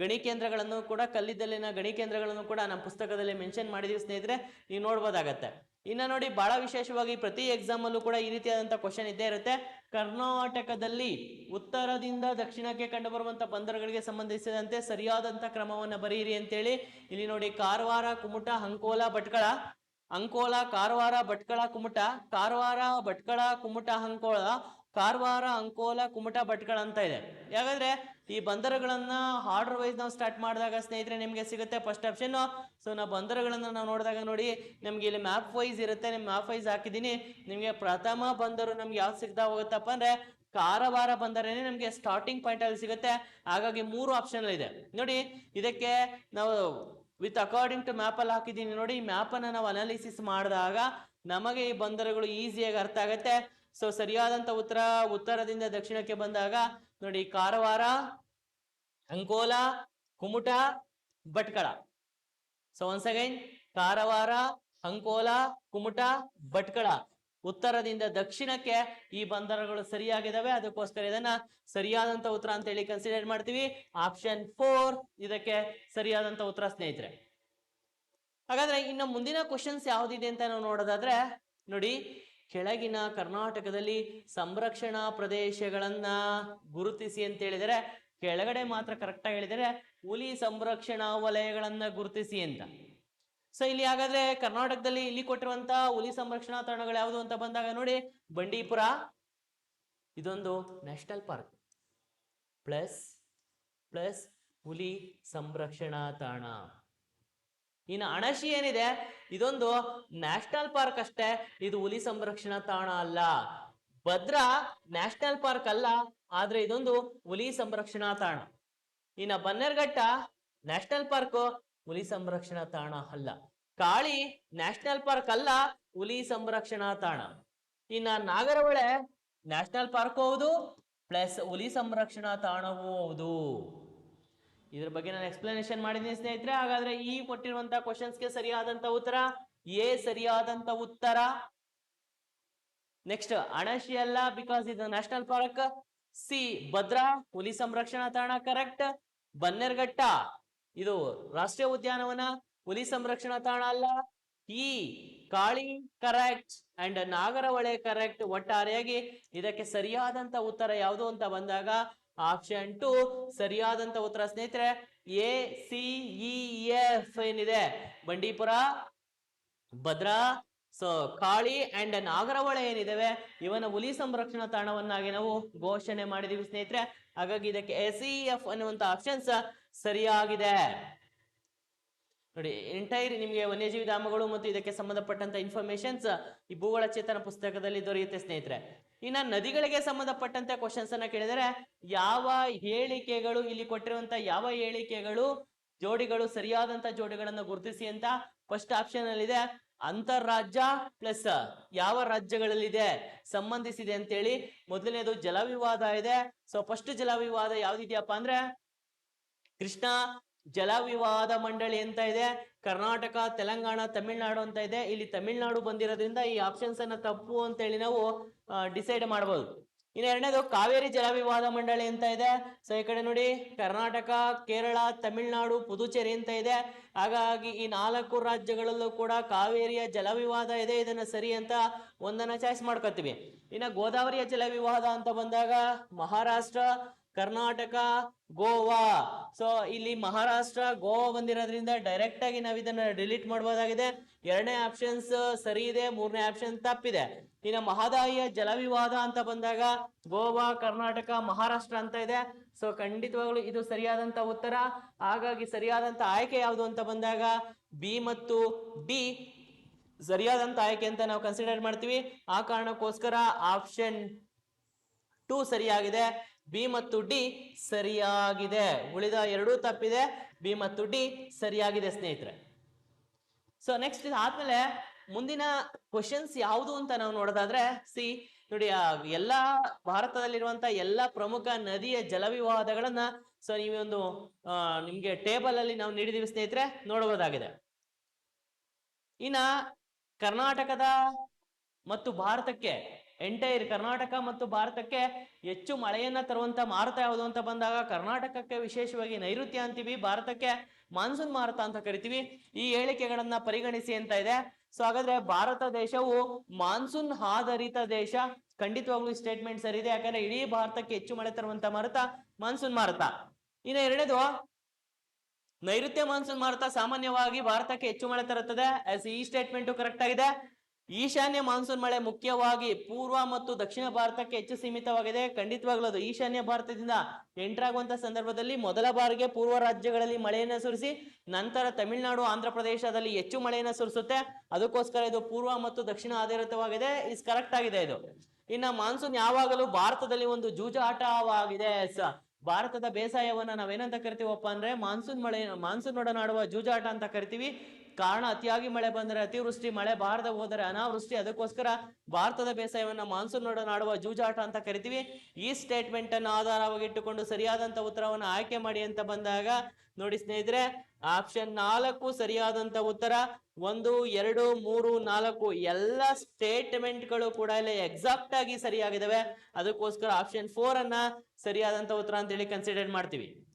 ಗಣಿ ಕೇಂದ್ರಗಳನ್ನು ಕೂಡ, ಕಲ್ಲಿದ್ದಲಿನ ಗಣಿ ಕೇಂದ್ರಗಳನ್ನು ಕೂಡ ನಮ್ಮ ಪುಸ್ತಕದಲ್ಲಿ ಮೆನ್ಷನ್ ಮಾಡಿದೀವಿ ಸ್ನೇಹಿತರೆ, ನೀವು ನೋಡ್ಬೋದಾಗತ್ತೆ. ಇನ್ನ ನೋಡಿ, ಬಹಳ ವಿಶೇಷವಾಗಿ ಪ್ರತಿ ಎಕ್ಸಾಮ್ ಅಲ್ಲೂ ಕೂಡ ಈ ರೀತಿಯಾದಂತ ಕ್ವಶನ್ ಇದ್ದೇ ಇರುತ್ತೆ. ಕರ್ನಾಟಕದಲ್ಲಿ ಉತ್ತರದಿಂದ ದಕ್ಷಿಣಕ್ಕೆ ಕಂಡುಬರುವಂತ ಬಂದರುಗಳಿಗೆ ಸಂಬಂಧಿಸಿದಂತೆ ಸರಿಯಾದಂತ ಕ್ರಮವನ್ನ ಬರೆಯಿರಿ ಅಂತೇಳಿ, ಇಲ್ಲಿ ನೋಡಿ, ಕಾರವಾರ, ಕುಮಟ, ಹಂಕೋಲ, ಭಟ್ಕಳ ಅಂಕೋಲ, ಕಾರವಾರ, ಭಟ್ಕಳ, ಕುಮಟ, ಕಾರವಾರ, ಭಟ್ಕಳ, ಕುಮಟ ಅಂಕೋಳ ಕಾರವಾರ, ಅಂಕೋಲ, ಕುಮಟ, ಭಟ್ಕಳ ಅಂತ ಇದೆ. ಯಾಕಂದ್ರೆ ಈ ಬಂದರುಗಳನ್ನ ಆರ್ಡರ್ ವೈಸ್ ನಾವು ಸ್ಟಾರ್ಟ್ ಮಾಡಿದಾಗ ಸ್ನೇಹಿತರೆ ನಿಮಗೆ ಸಿಗುತ್ತೆ ಫಸ್ಟ್ ಆಪ್ಷನ್ ಸೊ ನಾವು ಬಂದರುಗಳನ್ನ ನಾವು ನೋಡಿದಾಗ ನೋಡಿ, ನಮ್ಗೆ ಇಲ್ಲಿ ಮ್ಯಾಪ್ ವೈಸ್ ಇರುತ್ತೆ. ನಿಮ್ ಮ್ಯಾಪ್ ವೈಸ್ ಹಾಕಿದೀನಿ ನಿಮ್ಗೆ ಪ್ರಥಮ ಬಂದರು ನಮ್ಗೆ ಯಾವ್ದು ಸಿಗ್ತಾ ಹೋಗುತ್ತಪ್ಪ ಅಂದ್ರೆ ಕಾರವಾರ ಬಂದರೇನೆ ನಮ್ಗೆ ಸ್ಟಾರ್ಟಿಂಗ್ ಪಾಯಿಂಟ್ ಅಲ್ಲಿ ಸಿಗುತ್ತೆ. ಹಾಗಾಗಿ ಮೂರು ಆಪ್ಷನ್ ಇದೆ. ನೋಡಿ, ಇದಕ್ಕೆ ನಾವು ವಿತ್ ಅಕಾರ್ಡಿಂಗ್ ಟು ಮ್ಯಾಪ್ ಅಲ್ಲಿ ಹಾಕಿದೀನಿ ನೋಡಿ, ಈ ಮ್ಯಾಪ್ ಅನ್ನ ನಾವು ಅನಾಲಿಸಿಸ್ ಮಾಡಿದಾಗ ನಮಗೆ ಈ ಬಂದರುಗಳು ಈಸಿಯಾಗಿ ಅರ್ಥ ಆಗುತ್ತೆ. ಸೊ ಸರಿಯಾದಂತ ಉತ್ತರ, ಉತ್ತರದಿಂದ ದಕ್ಷಿಣಕ್ಕೆ ಬಂದಾಗ ನೋಡಿ, Karwar, Ankola, Kumta, Bhatkal. So once again Karwar, Ankola, Kumta, Bhatkal. ಉತ್ತರದಿಂದ ದಕ್ಷಿಣಕ್ಕೆ ಈ ಬಂದರಗಳು ಸರಿಯಾಗಿದ್ದಾವೆ. ಅದಕ್ಕೋಸ್ಕರ ಇದನ್ನ ಸರಿಯಾದಂತ ಉತ್ತರ ಅಂತ ಹೇಳಿ ಕನ್ಸಿಡರ್ ಮಾಡ್ತೀವಿ. ಆಪ್ಷನ್ ಫೋರ್ ಇದಕ್ಕೆ ಸರಿಯಾದಂತ ಉತ್ತರ ಸ್ನೇಹಿತರೆ. ಹಾಗಾದ್ರೆ ಇನ್ನು ಮುಂದಿನ ಕ್ವಶನ್ಸ್ ಯಾವ್ದಿದೆ ಅಂತ ನಾವು ನೋಡೋದಾದ್ರೆ, ನೋಡಿ, ಕೆಳಗಿನ ಕರ್ನಾಟಕದಲ್ಲಿ ಸಂರಕ್ಷಣಾ ಪ್ರದೇಶಗಳನ್ನ ಗುರುತಿಸಿ ಅಂತ ಹೇಳಿದರೆ, ಕೆಳಗಡೆ ಮಾತ್ರ ಕರೆಕ್ಟ್ ಆಗಿ ಹೇಳಿದರೆ, ಹುಲಿ ಸಂರಕ್ಷಣಾ ವಲಯಗಳನ್ನ ಗುರುತಿಸಿ ಅಂತ. ಸೊ ಇಲ್ಲಿ ಹಾಗಾದ್ರೆ ಕರ್ನಾಟಕದಲ್ಲಿ ಇಲ್ಲಿ ಕೊಟ್ಟಿರುವಂತ ಹುಲಿ ಸಂರಕ್ಷಣಾ ತಾಣಗಳು ಯಾವುದು ಅಂತ ಬಂದಾಗ ನೋಡಿ, ಬಂಡೀಪುರ, ಇದೊಂದು ನ್ಯಾಷನಲ್ ಪಾರ್ಕ್. ಪ್ಲಸ್ ಪ್ಲಸ್ ಹುಲಿ ಸಂರಕ್ಷಣಾ ತಾಣ. ಇನ್ನು ಅಣಶಿ ಏನಿದೆ, ಇದೊಂದು ನ್ಯಾಷನಲ್ ಪಾರ್ಕ್ ಅಷ್ಟೇ, ಇದು ಹುಲಿ ಸಂರಕ್ಷಣಾ ತಾಣ ಅಲ್ಲ. ಭದ್ರಾ ನ್ಯಾಷನಲ್ ಪಾರ್ಕ್ ಅಲ್ಲ, ಆದ್ರೆ ಇದೊಂದು ಹುಲಿ ಸಂರಕ್ಷಣಾ ತಾಣ. ಇನ್ನ ಬನ್ನೇರ್ಘಟ್ಟ ನ್ಯಾಷನಲ್ ಪಾರ್ಕ್ ಹುಲಿ ಸಂರಕ್ಷಣಾ ತಾಣ ಅಲ್ಲ. ಕಾಳಿ ನ್ಯಾಷನಲ್ ಪಾರ್ಕ್ ಅಲ್ಲ, ಹುಲಿ ಸಂರಕ್ಷಣಾ ತಾಣ. ಇನ್ನ ನಾಗರಹೊಳೆ ನ್ಯಾಷನಲ್ ಪಾರ್ಕ್ ಹೌದು, ಪ್ಲಸ್ ಹುಲಿ ಸಂರಕ್ಷಣಾ ತಾಣವೂ ಹೌದು. ಇದ್ರ ಬಗ್ಗೆ ನಾನು ಎಕ್ಸ್ಪ್ಲನೇಷನ್ ಮಾಡಿದ್ದೀನಿ ಸ್ನೇಹಿತರೆ, ಹಾಗಾದ್ರೆ ಈ ಕೊಟ್ಟಿರುವಂತ ಕ್ವಶನ್ಸ್ಗೆ ಸರಿಯಾದಂತ ಉತ್ತರ, ಎ ಸರಿಯಾದಂತ ಉತ್ತರ. ನೆಕ್ಸ್ಟ್ ಅಣಶಿ ಅಲ್ಲ ಬಿಕಾಸ್ ಇದು ನ್ಯಾಷನಲ್ ಪಾರ್ಕ್. ಸಿ, ಭದ್ರಾ, ಹುಲಿ ಸಂರಕ್ಷಣಾ ತಾಣ ಕರೆಕ್ಟ್ ಬನ್ನೇರ್ಘಟ್ಟ, ಇದು ರಾಷ್ಟ್ರೀಯ ಉದ್ಯಾನವನ. ಹುಲಿ ಸಂರಕ್ಷಣಾ ತಾಣ ಅಲ್ಲ. ಈ Kali correct and Nagarahole correct ಒಟ್ಟಾರೆಯಾಗಿ ಇದಕ್ಕೆ ಸರಿಯಾದಂತ ಉತ್ತರ ಯಾವುದು ಅಂತ ಬಂದಾಗ ಆಪ್ಷನ್ ಟು ಸರಿಯಾದಂತ ಉತ್ತರ ಸ್ನೇಹಿತರೆ ಎ ಸಿ ಇ ಎಫ್ ಏನಿದೆ? ಬಂಡೀಪುರ, ಭದ್ರಾ ಸೊ ಕಾಳಿ ಅಂಡ್ ನಾಗರಹೊಳೆ ಏನಿದಾವೆ? ಇವನ ಹುಲಿ ಸಂರಕ್ಷಣಾ ತಾಣವನ್ನಾಗಿ ನಾವು ಘೋಷಣೆ ಮಾಡಿದೀವಿ ಸ್ನೇಹಿತರೆ. ಹಾಗಾಗಿ ಇದಕ್ಕೆ ಎಸ್ ಇ ಎಫ್ ಅನ್ನುವಂತ ಆಪ್ಷನ್ಸ್ ಸರಿಯಾಗಿದೆ. ನೋಡಿ ಎಂಟೈರ್ ನಿಮಗೆ ವನ್ಯಜೀವಿ ಧಾಮಗಳು ಮತ್ತು ಇದಕ್ಕೆ ಸಂಬಂಧಪಟ್ಟಂತ ಇನ್ಫಾರ್ಮೇಶನ್ಸ್ ಈ ಭೂಗೋಳ ಚೇತನ ಪುಸ್ತಕದಲ್ಲಿ ದೊರೆಯುತ್ತೆ ಸ್ನೇಹಿತರೆ. ಇನ್ನ ನದಿಗಳಿಗೆ ಸಂಬಂಧಪಟ್ಟಂತೆ ಕ್ವಶನ್ಸ್ ಅನ್ನ ಕೇಳಿದರೆ, ಯಾವ ಹೇಳಿಕೆಗಳು ಇಲ್ಲಿ ಕೊಟ್ಟಿರುವಂತ, ಯಾವ ಹೇಳಿಕೆಗಳು, ಜೋಡಿಗಳು, ಸರಿಯಾದಂತ ಜೋಡಿಗಳನ್ನು ಗುರುತಿಸಿ ಅಂತ ಫಸ್ಟ್ ಆಪ್ಷನ್ ಅಲ್ಲಿ ಇದೆ ಅಂತರ್ರಾಜ್ಯ ಪ್ಲಸ್ ಯಾವ ರಾಜ್ಯಗಳಲ್ಲಿದೆ ಸಂಬಂಧಿಸಿದೆ ಅಂತೇಳಿ. ಮೊದಲನೇದು ಜಲವಿವಾದ ಇದೆ. ಸೊ ಫಸ್ಟ್ ಜಲವಿವಾದ ಯಾವ್ದಿದೆಯಪ್ಪ ಅಂದ್ರೆ, ಕೃಷ್ಣ ಜಲ ವಿವಾದ ಮಂಡಳಿ ಅಂತ ಇದೆ, ಕರ್ನಾಟಕ, ತೆಲಂಗಾಣ, ತಮಿಳ್ನಾಡು ಅಂತ ಇದೆ. ಇಲ್ಲಿ ತಮಿಳ್ನಾಡು ಬಂದಿರೋದ್ರಿಂದ ಈ ಆಪ್ಷನ್ಸ್ ಅನ್ನ ತಪ್ಪು ಅಂತ ಹೇಳಿ ನಾವು ಡಿಸೈಡ್ ಮಾಡಬಹುದು ಇನ್ನು ಎರಡನೇದು ಕಾವೇರಿ ಜಲ ವಿವಾದ ಮಂಡಳಿ ಅಂತ ಇದೆ. ಸೊ ಈ ಕಡೆ ನೋಡಿ, ಕರ್ನಾಟಕ, ಕೇರಳ, ತಮಿಳ್ನಾಡು, ಪುದುಚೇರಿ ಅಂತ ಇದೆ. ಹಾಗಾಗಿ ಈ ನಾಲ್ಕು ರಾಜ್ಯಗಳಲ್ಲೂ ಕೂಡ ಕಾವೇರಿಯ ಜಲ ವಿವಾದ ಇದೆ. ಇದನ್ನ ಸರಿ ಅಂತ ಒಂದನ್ನ ಚಾಯ್ಸ್ ಮಾಡ್ಕೊತೀವಿ. ಇನ್ನು ಗೋದಾವರಿಯ ಜಲ ವಿವಾದ ಅಂತ ಬಂದಾಗ ಮಹಾರಾಷ್ಟ್ರ ಕರ್ನಾಟಕ, ಗೋವಾ. ಸೊ ಇಲ್ಲಿ ಮಹಾರಾಷ್ಟ್ರ, ಗೋವಾ ಬಂದಿರೋದ್ರಿಂದ ಡೈರೆಕ್ಟ್ ಆಗಿ ನಾವು ಇದನ್ನ ಡಿಲೀಟ್ ಮಾಡಬಹುದಾಗಿದೆ ಎರಡನೇ ಆಪ್ಷನ್ಸ್ ಸರಿ ಇದೆ, ಮೂರನೇ ಆಪ್ಷನ್ ತಪ್ಪಿದೆ. ಇನ್ನು ಮಹದಾಯಿಯ ಜಲವಿವಾದ ಅಂತ ಬಂದಾಗ ಗೋವಾ, ಕರ್ನಾಟಕ, ಮಹಾರಾಷ್ಟ್ರ ಅಂತ ಇದೆ. ಸೊ ಖಂಡಿತವಾಗ್ಲು ಇದು ಸರಿಯಾದಂತ ಉತ್ತರ. ಹಾಗಾಗಿ ಸರಿಯಾದಂತ ಆಯ್ಕೆ ಯಾವುದು ಅಂತ ಬಂದಾಗ ಬಿ ಮತ್ತು ಡಿ ಸರಿಯಾದಂತ ಆಯ್ಕೆ ಅಂತ ನಾವು ಕನ್ಸಿಡರ್ ಮಾಡ್ತೀವಿ. ಆ ಕಾರಣಕ್ಕೋಸ್ಕರ ಆಪ್ಷನ್ ಟೂ ಸರಿಯಾಗಿದೆ. ಬಿ ಮತ್ತು ಡಿ ಸರಿಯಾಗಿದೆ. ಉಳಿದ ಎರಡೂ ತಪ್ಪಿದೆ. ಬಿ ಮತ್ತು ಡಿ ಸರಿಯಾಗಿದೆ ಸ್ನೇಹಿತರೆ. ಸೊ ನೆಕ್ಸ್ಟ್ ಇದಾದ್ಮೇಲೆ ಮುಂದಿನ ಕ್ವಶನ್ಸ್ ಯಾವುದು ಅಂತ ನಾವು ನೋಡೋದಾದ್ರೆ, ಸಿ ನೋಡಿ ಎಲ್ಲಾ ಭಾರತದಲ್ಲಿರುವಂತ ಎಲ್ಲಾ ಪ್ರಮುಖ ನದಿಯ ಜಲವಿವಾದಗಳನ್ನ ಸೊ ನೀವೊಂದು ಒಂದು ನಿಮ್ಗೆ ಟೇಬಲ್ ಅಲ್ಲಿ ನಾವು ನೀಡಿದೀವಿ ಸ್ನೇಹಿತರೆ ನೋಡಬಹುದಾಗಿದೆ ಇನ್ನ ಕರ್ನಾಟಕದ ಮತ್ತು ಭಾರತಕ್ಕೆ ಎಂಟೈರ್ ಕರ್ನಾಟಕ ಮತ್ತು ಭಾರತಕ್ಕೆ ಹೆಚ್ಚು ಮಳೆಯನ್ನ ತರುವಂತ ಮಾರುತ ಯಾವುದು ಅಂತ ಬಂದಾಗ ಕರ್ನಾಟಕಕ್ಕೆ ವಿಶೇಷವಾಗಿ ನೈಋತ್ಯ ಅಂತೀವಿ, ಭಾರತಕ್ಕೆ ಮಾನ್ಸೂನ್ ಮಾರುತ ಅಂತ ಕರಿತೀವಿ. ಈ ಹೇಳಿಕೆಗಳನ್ನ ಪರಿಗಣಿಸಿ ಅಂತ ಇದೆ. ಸೊ ಹಾಗಾದ್ರೆ ಭಾರತ ದೇಶವು ಮಾನ್ಸೂನ್ ಆಧಾರಿತ ದೇಶ. ಖಂಡಿತವಾಗ್ಲೂ ಸ್ಟೇಟ್ಮೆಂಟ್ ಸರಿ ಇದೆ. ಯಾಕಂದ್ರೆ ಇಡೀ ಭಾರತಕ್ಕೆ ಹೆಚ್ಚು ಮಳೆ ತರುವಂತ ಮಾರುತ ಮಾನ್ಸೂನ್ ಮಾರುತ. ಇನ್ನು ಎರಡನೇದು, ನೈಋತ್ಯ ಮಾನ್ಸೂನ್ ಮಾರುತ ಸಾಮಾನ್ಯವಾಗಿ ಭಾರತಕ್ಕೆ ಹೆಚ್ಚು ಮಳೆ ತರುತ್ತದೆ. ಈ ಸ್ಟೇಟ್ಮೆಂಟ್ ಕರೆಕ್ಟ್ ಆಗಿದೆ. ಈಶಾನ್ಯ ಮಾನ್ಸೂನ್ ಮಳೆ ಮುಖ್ಯವಾಗಿ ಪೂರ್ವ ಮತ್ತು ದಕ್ಷಿಣ ಭಾರತಕ್ಕೆ ಹೆಚ್ಚು ಸೀಮಿತವಾಗಿದೆ. ಖಂಡಿತವಾಗ್ಲೂ ಅದು ಈಶಾನ್ಯ ಭಾರತದಿಂದ ಎಂಟರ್ ಆಗುವಂತ ಸಂದರ್ಭದಲ್ಲಿ ಮೊದಲ ಬಾರಿಗೆ ಪೂರ್ವ ರಾಜ್ಯಗಳಲ್ಲಿ ಮಳೆಯನ್ನು ಸುರಿಸಿ, ನಂತರ ತಮಿಳುನಾಡು, ಆಂಧ್ರ ಪ್ರದೇಶದಲ್ಲಿ ಹೆಚ್ಚು ಮಳೆಯನ್ನು ಸುರಿಸುತ್ತೆ. ಅದಕ್ಕೋಸ್ಕರ ಇದು ಪೂರ್ವ ಮತ್ತು ದಕ್ಷಿಣ ಆಧಾರಿತವಾಗಿದೆ. ಇಸ್ ಕರೆಕ್ಟ್ ಆಗಿದೆ ಇದು. ಇನ್ನ ಮಾನ್ಸೂನ್ ಯಾವಾಗಲೂ ಭಾರತದಲ್ಲಿ ಒಂದು ಜೂಜಾಟವಾಗಿದೆ. ಭಾರತದ ಬೇಸಾಯವನ್ನ ನಾವೇನಂತ ಕರಿತೀವಪ್ಪ ಅಂದ್ರೆ ಮಾನ್ಸೂನ್ ಮಳೆ, ಮಾನ್ಸೂನ್ ಒಡನಾಡುವ ಜೂಜಾಟ ಅಂತ ಕರಿತೀವಿ. ಕಾರಣ ಅತಿಯಾಗಿ ಮಳೆ ಬಂದರೆ, ಅತಿವೃಷ್ಟಿ, ಮಳೆ ಬಾರದ ಹೋದರೆ, ಅನಾವೃಷ್ಟಿ, ಅದಕ್ಕೋಸ್ಕರ ಭಾರತದ ಬೇಸಾಯವನ್ನ ಮಾನ್ಸೂನ್ ನೋಡನಾಡುವ ಜೂಜಾಟ ಅಂತ ಕರಿತೀವಿ. ಈ ಸ್ಟೇಟ್ಮೆಂಟ್ ಅನ್ನು ಆಧಾರವಾಗಿಟ್ಟುಕೊಂಡು ಸರಿಯಾದಂತ ಉತ್ತರವನ್ನು ಆಯ್ಕೆ ಮಾಡಿ ಅಂತ ಬಂದಾಗ, ನೋಡಿ ಸ್ನೇಹಿತರೆ, ಆಪ್ಷನ್ ನಾಲ್ಕು ಸರಿಯಾದಂತ ಉತ್ತರ, ಒಂದು, ಎರಡು, ಮೂರು, ನಾಲ್ಕು ಎಲ್ಲ ಸ್ಟೇಟ್ಮೆಂಟ್ಗಳು ಕೂಡ ಇಲ್ಲಿ ಎಕ್ಸಾಕ್ಟ್ ಆಗಿ ಸರಿಯಾಗಿದ್ದಾವೆ. ಅದಕ್ಕೋಸ್ಕರ ಆಪ್ಷನ್ ಫೋರ್ ಅನ್ನ ಸರಿಯಾದಂತ ಉತ್ತರ ಅಂತೇಳಿ ಕನ್ಸಿಡರ್ ಮಾಡ್ತೀವಿ.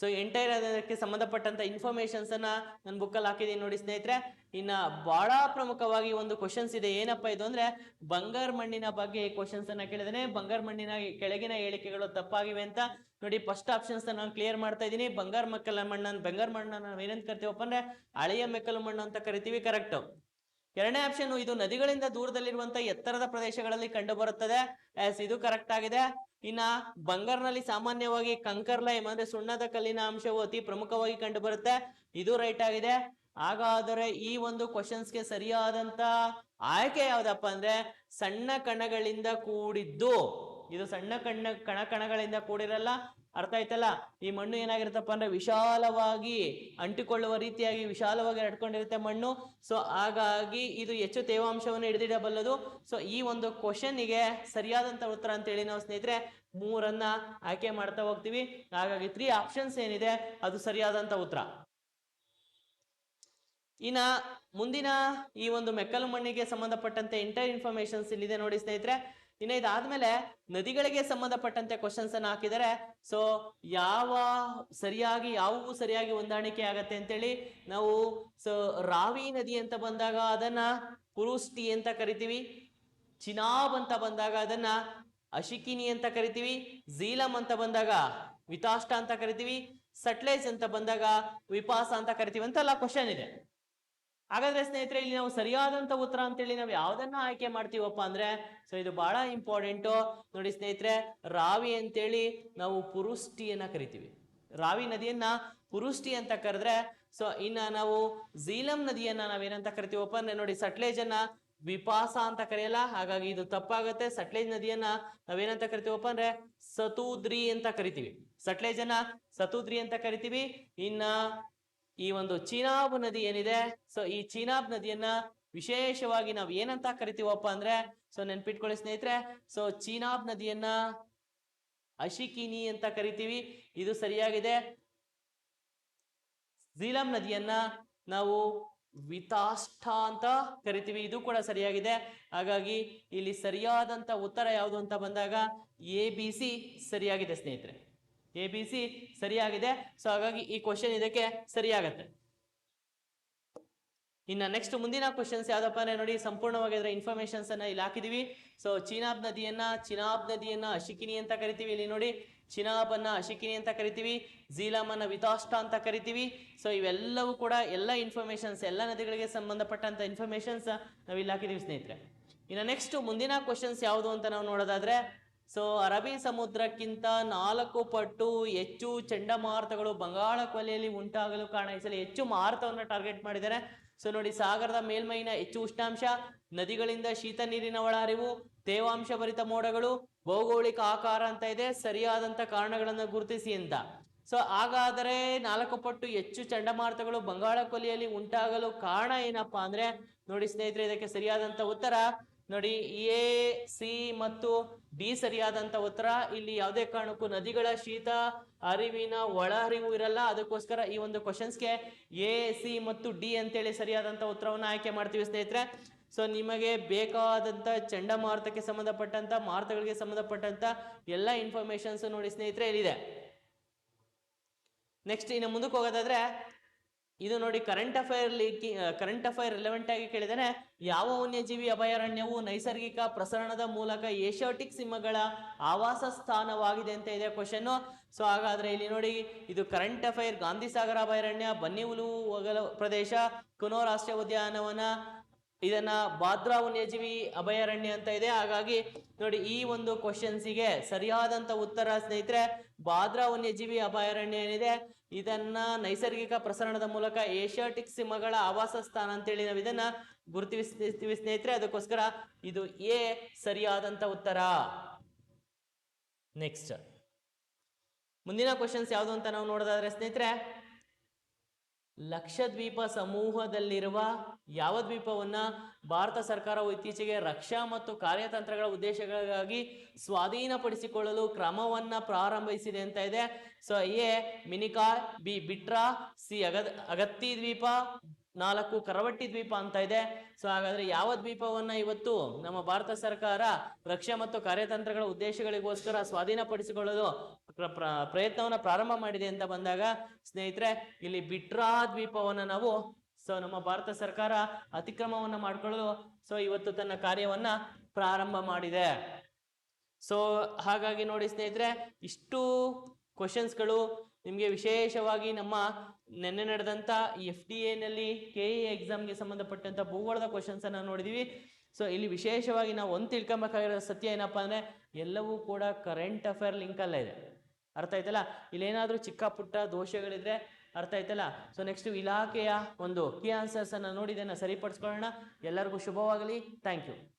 ಸೊ ಎಂಟೈರ್ ಅದಕ್ಕೆ ಸಂಬಂಧಪಟ್ಟಂತ ಇನ್ಫಾರ್ಮೇಶನ್ಸ್ ಅನ್ನ ನನ್ನ ಬುಕ್ಕಲ್ಲಿ ಹಾಕಿದ್ದೀನಿ ನೋಡಿ ಸ್ನೇಹಿತರೆ. ಇನ್ನ ಬಹಳ ಪ್ರಮುಖವಾಗಿ ಒಂದು ಕ್ವಶನ್ಸ್ ಇದೆ. ಏನಪ್ಪಾ ಇದು ಅಂದ್ರೆ, ಬಂಗಾರ ಮಣ್ಣಿನ ಬಗ್ಗೆ ಕ್ವಶನ್ಸ್ ಅನ್ನ ಕೇಳಿದ್ರೆ ಬಂಗಾರ ಮಣ್ಣಿನ ಕೆಳಗಿನ ಹೇಳಿಕೆಗಳು ತಪ್ಪಾಗಿವೆ ಅಂತ ನೋಡಿ ಫಸ್ಟ್ ಆಪ್ಷನ್ಸ್ ನಾನು ಕ್ಲಿಯರ್ ಮಾಡ್ತಾ ಇದ್ದೀನಿ. ಬಂಗಾರ ಮಕ್ಕಳ ಮಣ್ಣನ್ನು, ಬಂಗಾರ ಮಣ್ಣನ್ನು ನಾವು ಏನಂತ ಕರಿತೀವಪ್ಪ ಅಂದ್ರೆ, ಹಳೆಯ ಮೆಕ್ಕಲು ಮಣ್ಣು ಅಂತ ಕರಿತೀವಿ ಕರೆಕ್ಟ್ ಎರಡನೇ ಆಪ್ಷನ್ ಇದು ನದಿಗಳಿಂದ ದೂರದಲ್ಲಿರುವಂತಹ ಎತ್ತರದ ಪ್ರದೇಶಗಳಲ್ಲಿ ಕಂಡು ಬರುತ್ತದೆ ಇದು ಕರೆಕ್ಟ್ ಆಗಿದೆ. ಇನ್ನ ಬಂಗಾರ್ನಲ್ಲಿ ಸಾಮಾನ್ಯವಾಗಿ ಕಂಕರ್ ಲೈಮ್ ಅಂದ್ರೆ ಸುಣ್ಣದ ಕಲ್ಲಿನ ಅಂಶವು ಅತಿ ಪ್ರಮುಖವಾಗಿ ಕಂಡು ಬರುತ್ತೆ ಇದು ರೈಟ್ ಆಗಿದೆ. ಹಾಗಾದರೆ ಈ ಒಂದು ಕ್ವಶನ್ಸ್ಗೆ ಸರಿಯಾದಂತ ಆಯ್ಕೆ ಯಾವ್ದಪ್ಪ ಅಂದ್ರೆ ಸಣ್ಣ ಕಣಗಳಿಂದ ಕೂಡಿದ್ದು. ಇದು ಸಣ್ಣ ಕಣ್ಣ, ಕಣ ಕಣಗಳಿಂದ ಕೂಡಿರಲ್ಲ ಅರ್ಥ ಆಯ್ತಲ್ಲ? ಈ ಮಣ್ಣು ಏನಾಗಿರುತ್ತಪ್ಪ ಅಂದ್ರೆ ವಿಶಾಲವಾಗಿ ಅಂಟಿಕೊಳ್ಳುವ ರೀತಿಯಾಗಿ ವಿಶಾಲವಾಗಿ ಹರಡ್ಕೊಂಡಿರುತ್ತೆ ಮಣ್ಣು. ಸೊ ಹಾಗಾಗಿ ಇದು ಹೆಚ್ಚು ತೇವಾಂಶವನ್ನು ಹಿಡಿದಿಡಬಲ್ಲದು. ಸೊ ಈ ಒಂದು ಕ್ವಶನ್ಗೆ ಸರಿಯಾದಂತ ಉತ್ತರ ಅಂತೇಳಿ ನಾವು ಸ್ನೇಹಿತರೆ, ಮೂರನ್ನ ಆಯ್ಕೆ ಮಾಡ್ತಾ ಹೋಗ್ತೀವಿ. ಹಾಗಾಗಿ ತ್ರೀ ಆಪ್ಷನ್ಸ್ ಏನಿದೆ, ಅದು ಸರಿಯಾದಂತ ಉತ್ತರ. ಇನ್ನ ಮುಂದಿನ ಈ ಒಂದು ಮೆಕ್ಕಲು ಮಣ್ಣಿಗೆ ಸಂಬಂಧಪಟ್ಟಂತೆ ಇಂಟರ್ ಇನ್ಫಾರ್ಮೇಶನ್ಸ್ ಇಲ್ಲಿದೆ ನೋಡಿ ಸ್ನೇಹಿತರೆ. ಇನ್ನ ಇದಾದ್ಮೇಲೆ ನದಿಗಳಿಗೆ ಸಂಬಂಧಪಟ್ಟಂತೆ ಕ್ವಶನ್ಸ್ ಅನ್ನ ಹಾಕಿದರೆ ಸೊ ಯಾವ ಸರಿಯಾಗಿ, ಯಾವುವು ಸರಿಯಾಗಿ ಹೊಂದಾಣಿಕೆ ಆಗತ್ತೆ ಅಂತೇಳಿ ನಾವು ಸೊ ರಾವಿ ನದಿ ಅಂತ ಬಂದಾಗ ಅದನ್ನ ಪುರುಷ್ಟಿ ಅಂತ ಕರಿತೀವಿ, ಚಿನಾಬ್ ಅಂತ ಬಂದಾಗ ಅದನ್ನ ಅಶಿಕಿನಿ ಅಂತ ಕರಿತೀವಿ, ಝೀಲಂ ಅಂತ ಬಂದಾಗ ವಿತಾಷ್ಟ ಅಂತ ಕರಿತೀವಿ, ಸಟ್ಲೇಜ್ ಅಂತ ಬಂದಾಗ ವಿಪಾಸ ಅಂತ ಕರಿತೀವಿ, ಅಂತೆಲ್ಲ ಕ್ವಶನ್ ಇದೆ. ಹಾಗಾದ್ರೆ ಸ್ನೇಹಿತರೆ, ಇಲ್ಲಿ ನಾವು ಸರಿಯಾದಂತ ಉತ್ತರ ಅಂತೇಳಿ ನಾವು ಯಾವ್ದನ್ನ ಆಯ್ಕೆ ಮಾಡ್ತೀವಪ್ಪ ಅಂದ್ರೆ, ಸೊ ಇದು ಬಹಳ ಇಂಪಾರ್ಟೆಂಟು ನೋಡಿ ಸ್ನೇಹಿತರೆ, ರಾವಿ ಅಂತೇಳಿ ನಾವು ಪುರುಷ್ಟಿಯನ್ನ ಕರಿತೀವಿ. ರಾವಿ ನದಿಯನ್ನ ಪುರುಷ್ಟಿ ಅಂತ ಕರೆದ್ರೆ, ಸೊ ಇನ್ನ ನಾವು ಝೀಲಂ ನದಿಯನ್ನ ನಾವೇನಂತ ಕರಿತೀವಪ್ಪ ಅಂದ್ರೆ, ನೋಡಿ ಸಟ್ಲೇಜ್ ಅನ್ನ ವಿಪಾಸ ಅಂತ ಕರೆಯಲ್ಲ, ಹಾಗಾಗಿ ಇದು ತಪ್ಪಾಗುತ್ತೆ. ಸಟ್ಲೇಜ್ ನದಿಯನ್ನ ನಾವೇನಂತ ಕರಿತೀವಪ್ಪ ಅಂದ್ರೆ, ಸತೂದ್ರಿ ಅಂತ ಕರಿತೀವಿ. ಸಟ್ಲೇಜ್ ಅನ್ನ ಸತೂದ್ರಿ ಅಂತ ಕರಿತೀವಿ. ಇನ್ನ ಈ ಒಂದು ಚೀನಾಬ್ ನದಿ ಏನಿದೆ ಸೊ ಈ ಚೀನಾಬ್ ನದಿಯನ್ನ ವಿಶೇಷವಾಗಿ ನಾವು ಏನಂತ ಕರಿತೀವಪ್ಪ ಅಂದ್ರೆ ಸೊ ನೆನ್ಪಿಟ್ಕೊಳ್ಳಿ ಸ್ನೇಹಿತರೆ ಸೊ ಚೀನಾಬ್ ನದಿಯನ್ನ ಅಶಿಕಿನಿ ಅಂತ ಕರಿತೀವಿ. ಇದು ಸರಿಯಾಗಿದೆ. ಝೀಲಂ ನದಿಯನ್ನ ನಾವು ವಿತಾಷ್ಠ ಅಂತ ಕರಿತೀವಿ. ಇದು ಕೂಡ ಸರಿಯಾಗಿದೆ. ಹಾಗಾಗಿ ಇಲ್ಲಿ ಸರಿಯಾದಂತ ಉತ್ತರ ಯಾವುದು ಅಂತ ಬಂದಾಗ, ಎ ಬಿ ಸಿ ಸರಿಯಾಗಿದೆ ಸ್ನೇಹಿತರೆ. ಎ ಬಿ ಸಿ ಸರಿಯಾಗಿದೆ. ಸೊ ಹಾಗಾಗಿ ಈ ಕ್ವಶನ್ ಇದಕ್ಕೆ ಸರಿಯಾಗತ್ತೆ. ಇನ್ನ ನೆಕ್ಸ್ಟ್ ಮುಂದಿನ ಕ್ವಶನ್ಸ್ ಯಾವ್ದಪ್ಪ ಅಂದ್ರೆ ನೋಡಿ, ಸಂಪೂರ್ಣವಾಗಿ ಅದರ ಇನ್ಫಾರ್ಮೇಶನ್ಸ್ ಅನ್ನ ಇಲ್ಲಿ ಹಾಕಿದೀವಿ. ಸೊ ಚೀನಾಬ್ ನದಿಯನ್ನ, ಚಿನಾಬ್ ನದಿಯನ್ನ ಅಶಿಕಿನಿ ಅಂತ ಕರಿತೀವಿ. ಇಲ್ಲಿ ನೋಡಿ ಚಿನಾಬ್ ಅನ್ನ ಅಶಿಕಿನಿ ಅಂತ ಕರಿತೀವಿ ಝೀಲಾಮ್ ಅನ್ನ ವಿತಾಷ್ಟ ಅಂತ ಕರಿತೀವಿ. ಸೊ ಇವೆಲ್ಲವೂ ಕೂಡ ಎಲ್ಲ ಇನ್ಫಾರ್ಮೇಶನ್ಸ್ ಎಲ್ಲ ನದಿಗಳಿಗೆ ಸಂಬಂಧಪಟ್ಟಂತ ಇನ್ಫಾರ್ಮೇಶನ್ಸ್ ನಾವು ಇಲ್ಲಿ ಹಾಕಿದೀವಿ ಸ್ನೇಹಿತರೆ. ಇನ್ನು ನೆಕ್ಸ್ಟ್ ಮುಂದಿನ ಕ್ವಶನ್ಸ್ ಯಾವುದು ಅಂತ ನಾವು ನೋಡೋದಾದ್ರೆ ಸೊ ಅರಬ್ಬಿ ಸಮುದ್ರಕ್ಕಿಂತ ನಾಲ್ಕು ಪಟ್ಟು ಹೆಚ್ಚು ಚಂಡಮಾರುತಗಳು ಬಂಗಾಳ ಕೊಲೆಯಲ್ಲಿ ಉಂಟಾಗಲು ಕಾರಣ ಈ ಹೆಚ್ಚು ಮಾರುತವನ್ನು ಟಾರ್ಗೆಟ್ ಮಾಡಿದ್ದಾರೆ. ಸೊ ನೋಡಿ ಸಾಗರದ ಮೇಲ್ಮೈನ ಹೆಚ್ಚು ಉಷ್ಣಾಂಶ, ನದಿಗಳಿಂದ ಶೀತ ನೀರಿನ ಒಳಹರಿವು ತೇವಾಂಶ ಭರಿತ ಮೋಡಗಳು, ಭೌಗೋಳಿಕ ಆಕಾರ ಅಂತ ಇದೆ, ಸರಿಯಾದಂತ ಕಾರಣಗಳನ್ನು ಗುರುತಿಸಿ ಅಂತ. ಸೊ ಹಾಗಾದರೆ ನಾಲ್ಕು ಪಟ್ಟು ಹೆಚ್ಚು ಚಂಡಮಾರುತಗಳು ಬಂಗಾಳ ಕೊಲ್ಲಿಯಲ್ಲಿ ಉಂಟಾಗಲು ಕಾರಣ ಏನಪ್ಪಾ ಅಂದ್ರೆ, ನೋಡಿ ಸ್ನೇಹಿತರೆ, ಇದಕ್ಕೆ ಸರಿಯಾದಂತ ಉತ್ತರ ನೋಡಿ, ಎ, ಸಿ ಮತ್ತು ಡಿ ಸರಿಯಾದಂತ ಉತ್ತರ. ಇಲ್ಲಿ ಯಾವುದೇ ಕಾರಣಕ್ಕೂ ನದಿಗಳ ಶೀತ, ಅರಿವಿನ ಒಳ ಹರಿವು ಇರಲ್ಲ. ಅದಕ್ಕೋಸ್ಕರ ಈ ಒಂದು ಕ್ವಶನ್ಸ್ಗೆ ಎ, ಸಿ ಮತ್ತು ಡಿ ಅಂತೇಳಿ ಸರಿಯಾದಂತ ಉತ್ತರವನ್ನು ಆಯ್ಕೆ ಮಾಡ್ತೀವಿ ಸ್ನೇಹಿತರೆ. ಸೊ ನಿಮಗೆ ಬೇಕಾದಂತ ಚಂಡಮಾರುತಕ್ಕೆ ಸಂಬಂಧಪಟ್ಟಂತ, ಮಾರುತಗಳಿಗೆ ಸಂಬಂಧಪಟ್ಟಂತ ಎಲ್ಲ ಇನ್ಫಾರ್ಮೇಶನ್ಸ್ ನೋಡಿ ಸ್ನೇಹಿತರೆ, ಇಲ್ಲಿದೆ. ನೆಕ್ಸ್ಟ್ ಇನ್ನು ಮುಂದಕ್ಕೆ ಹೋಗೋದಾದ್ರೆ ಇದು ನೋಡಿ current affair current affair relevant ಆಗಿ ಕೇಳಿದಾನೆ. ಯಾವ ವನ್ಯಜೀವಿ ಅಭಯಾರಣ್ಯವು ನೈಸರ್ಗಿಕ ಪ್ರಸರಣದ ಮೂಲಕ ಏಷ್ಯಾಟಿಕ್ ಸಿಂಹಗಳ ಆವಾಸ ಸ್ಥಾನವಾಗಿದೆ ಅಂತ ಇದೆ ಕ್ವಶನ್ ಸೊ ಹಾಗಾದ್ರೆ ಇಲ್ಲಿ ನೋಡಿ, ಇದು ಕರೆಂಟ್ ಅಫೈರ್ ಗಾಂಧಿ ಸಾಗರ ಅಭಯಾರಣ್ಯ ಬನ್ನಿ ಹುಲು ಒಗಲ ಪ್ರದೇಶ, ಕುನೋ ರಾಷ್ಟ್ರೀಯ ಉದ್ಯಾನವನ, ಇದನ್ನ ಬಾದ್ರಾ ವನ್ಯಜೀವಿ ಅಭಯಾರಣ್ಯ ಅಂತ ಇದೆ. ಹಾಗಾಗಿ ನೋಡಿ, ಈ ಒಂದು ಕ್ವಶನ್ಸಿಗೆ ಸರಿಯಾದಂತ ಉತ್ತರ ಸ್ನೇಹಿತರೆ, ಭಾದ್ರಾ ವನ್ಯಜೀವಿ ಅಭಯಾರಣ್ಯ ಏನಿದೆ? ಇದನ್ನ ನೈಸರ್ಗಿಕ ಪ್ರಸರಣದ ಮೂಲಕ ಏಷ್ಯಾಟಿಕ್ ಸಿಂಹಗಳ ಆವಾಸ ಸ್ಥಾನ ಅಂತೇಳಿ ನಾವು ಇದನ್ನ ಗುರುತಿಸ್ತೀವಿ ಸ್ನೇಹಿತರೆ, ಅದಕ್ಕೋಸ್ಕರ ಇದು ಎ ಸರಿಯಾದಂತ ಉತ್ತರ. ನೆಕ್ಸ್ಟ್ ಮುಂದಿನ ಕ್ವಶನ್ಸ್ ಯಾವುದು ಅಂತ ನಾವು ನೋಡೋದಾದ್ರೆ, ಸ್ನೇಹಿತರೆ ಲಕ್ಷದ್ವೀಪ ಸಮೂಹದಲ್ಲಿರುವ ಯಾವ ದ್ವೀಪವನ್ನ ಭಾರತ ಸರ್ಕಾರವು ಇತ್ತೀಚೆಗೆ ರಕ್ಷಾ ಮತ್ತು ಕಾರ್ಯತಂತ್ರಗಳ ಉದ್ದೇಶಗಳಿಗಾಗಿ ಸ್ವಾಧೀನಪಡಿಸಿಕೊಳ್ಳಲು ಕ್ರಮವನ್ನ ಪ್ರಾರಂಭಿಸಿದೆ ಅಂತ ಇದೆ. So A Minicoy B Bitra C ಅಗತ್ Agatti ದ್ವೀಪ ನಾಲ್ಕು ಕರವಟ್ಟಿ ದ್ವೀಪ ಅಂತ ಇದೆ. ಸೊ ಹಾಗಾದ್ರೆ ಯಾವ ದ್ವೀಪವನ್ನ ಇವತ್ತು ನಮ್ಮ ಭಾರತ ಸರ್ಕಾರ ರಕ್ಷೆ ಮತ್ತು ಕಾರ್ಯತಂತ್ರಗಳ ಉದ್ದೇಶಗಳಿಗೋಸ್ಕರ ಸ್ವಾಧೀನಪಡಿಸಿಕೊಳ್ಳಲು ಪ್ರ- ಪ್ರ- ಪ್ರಯತ್ನವನ್ನ ಪ್ರಾರಂಭ ಮಾಡಿದೆ ಅಂತ ಬಂದಾಗ, ಸ್ನೇಹಿತರೆ, ಇಲ್ಲಿ ಬಿಟ್ರಾ ದ್ವೀಪವನ್ನ ನಾವು ಸೊ ನಮ್ಮ ಭಾರತ ಸರ್ಕಾರ ಅತಿಕ್ರಮವನ್ನ ಮಾಡಿಕೊಳ್ಳಲು ಸೊ ಇವತ್ತು ತನ್ನ ಕಾರ್ಯವನ್ನ ಪ್ರಾರಂಭ ಮಾಡಿದೆ. ಸೊ ಹಾಗಾಗಿ ನೋಡಿ ಸ್ನೇಹಿತರೆ, ಇಷ್ಟು ಕ್ವಶನ್ಸ್ಗಳು ನಿಮಗೆ ವಿಶೇಷವಾಗಿ ನಮ್ಮ ನಿನ್ನೆ ನಡೆದಂತ ಎಫ್ ಡಿ ಎನಲ್ಲಿ ಕೆ ಎ ಎಕ್ಸಾಮ್ಗೆ ಸಂಬಂಧಪಟ್ಟಂತ ಭೂಗೋಳದ ಕ್ವಶನ್ಸ್ ಅನ್ನ ನೋಡಿದೀವಿ. ಸೊ ಇಲ್ಲಿ ವಿಶೇಷವಾಗಿ ನಾವು ಒಂದು ತಿಳ್ಕೊಬೇಕಾಗಿರೋ ಸತ್ಯ ಏನಪ್ಪಾ ಅಂದ್ರೆ ಎಲ್ಲವೂ ಕೂಡ ಕರೆಂಟ್ ಅಫೇರ್ ಲಿಂಕ್ ಅಲ್ಲೇ ಇದೆ. ಅರ್ಥ ಆಯ್ತಲ್ಲ? ಇಲ್ಲೇನಾದ್ರೂ ಚಿಕ್ಕ ಪುಟ್ಟ ದೋಷಗಳಿದ್ರೆ ಅರ್ಥ ಆಯ್ತಲ್ಲ? ಸೊ ನೆಕ್ಸ್ಟ್ ಇಲಾಖೆಯ ಒಂದು ಕೀ ಆನ್ಸರ್ಸ್ ಅನ್ನ ನೋಡಿ ಇದನ್ನ ಸರಿಪಡಿಸ್ಕೊಳ್ಳೋಣ. ಎಲ್ಲರಿಗೂ ಶುಭವಾಗಲಿ. Thank you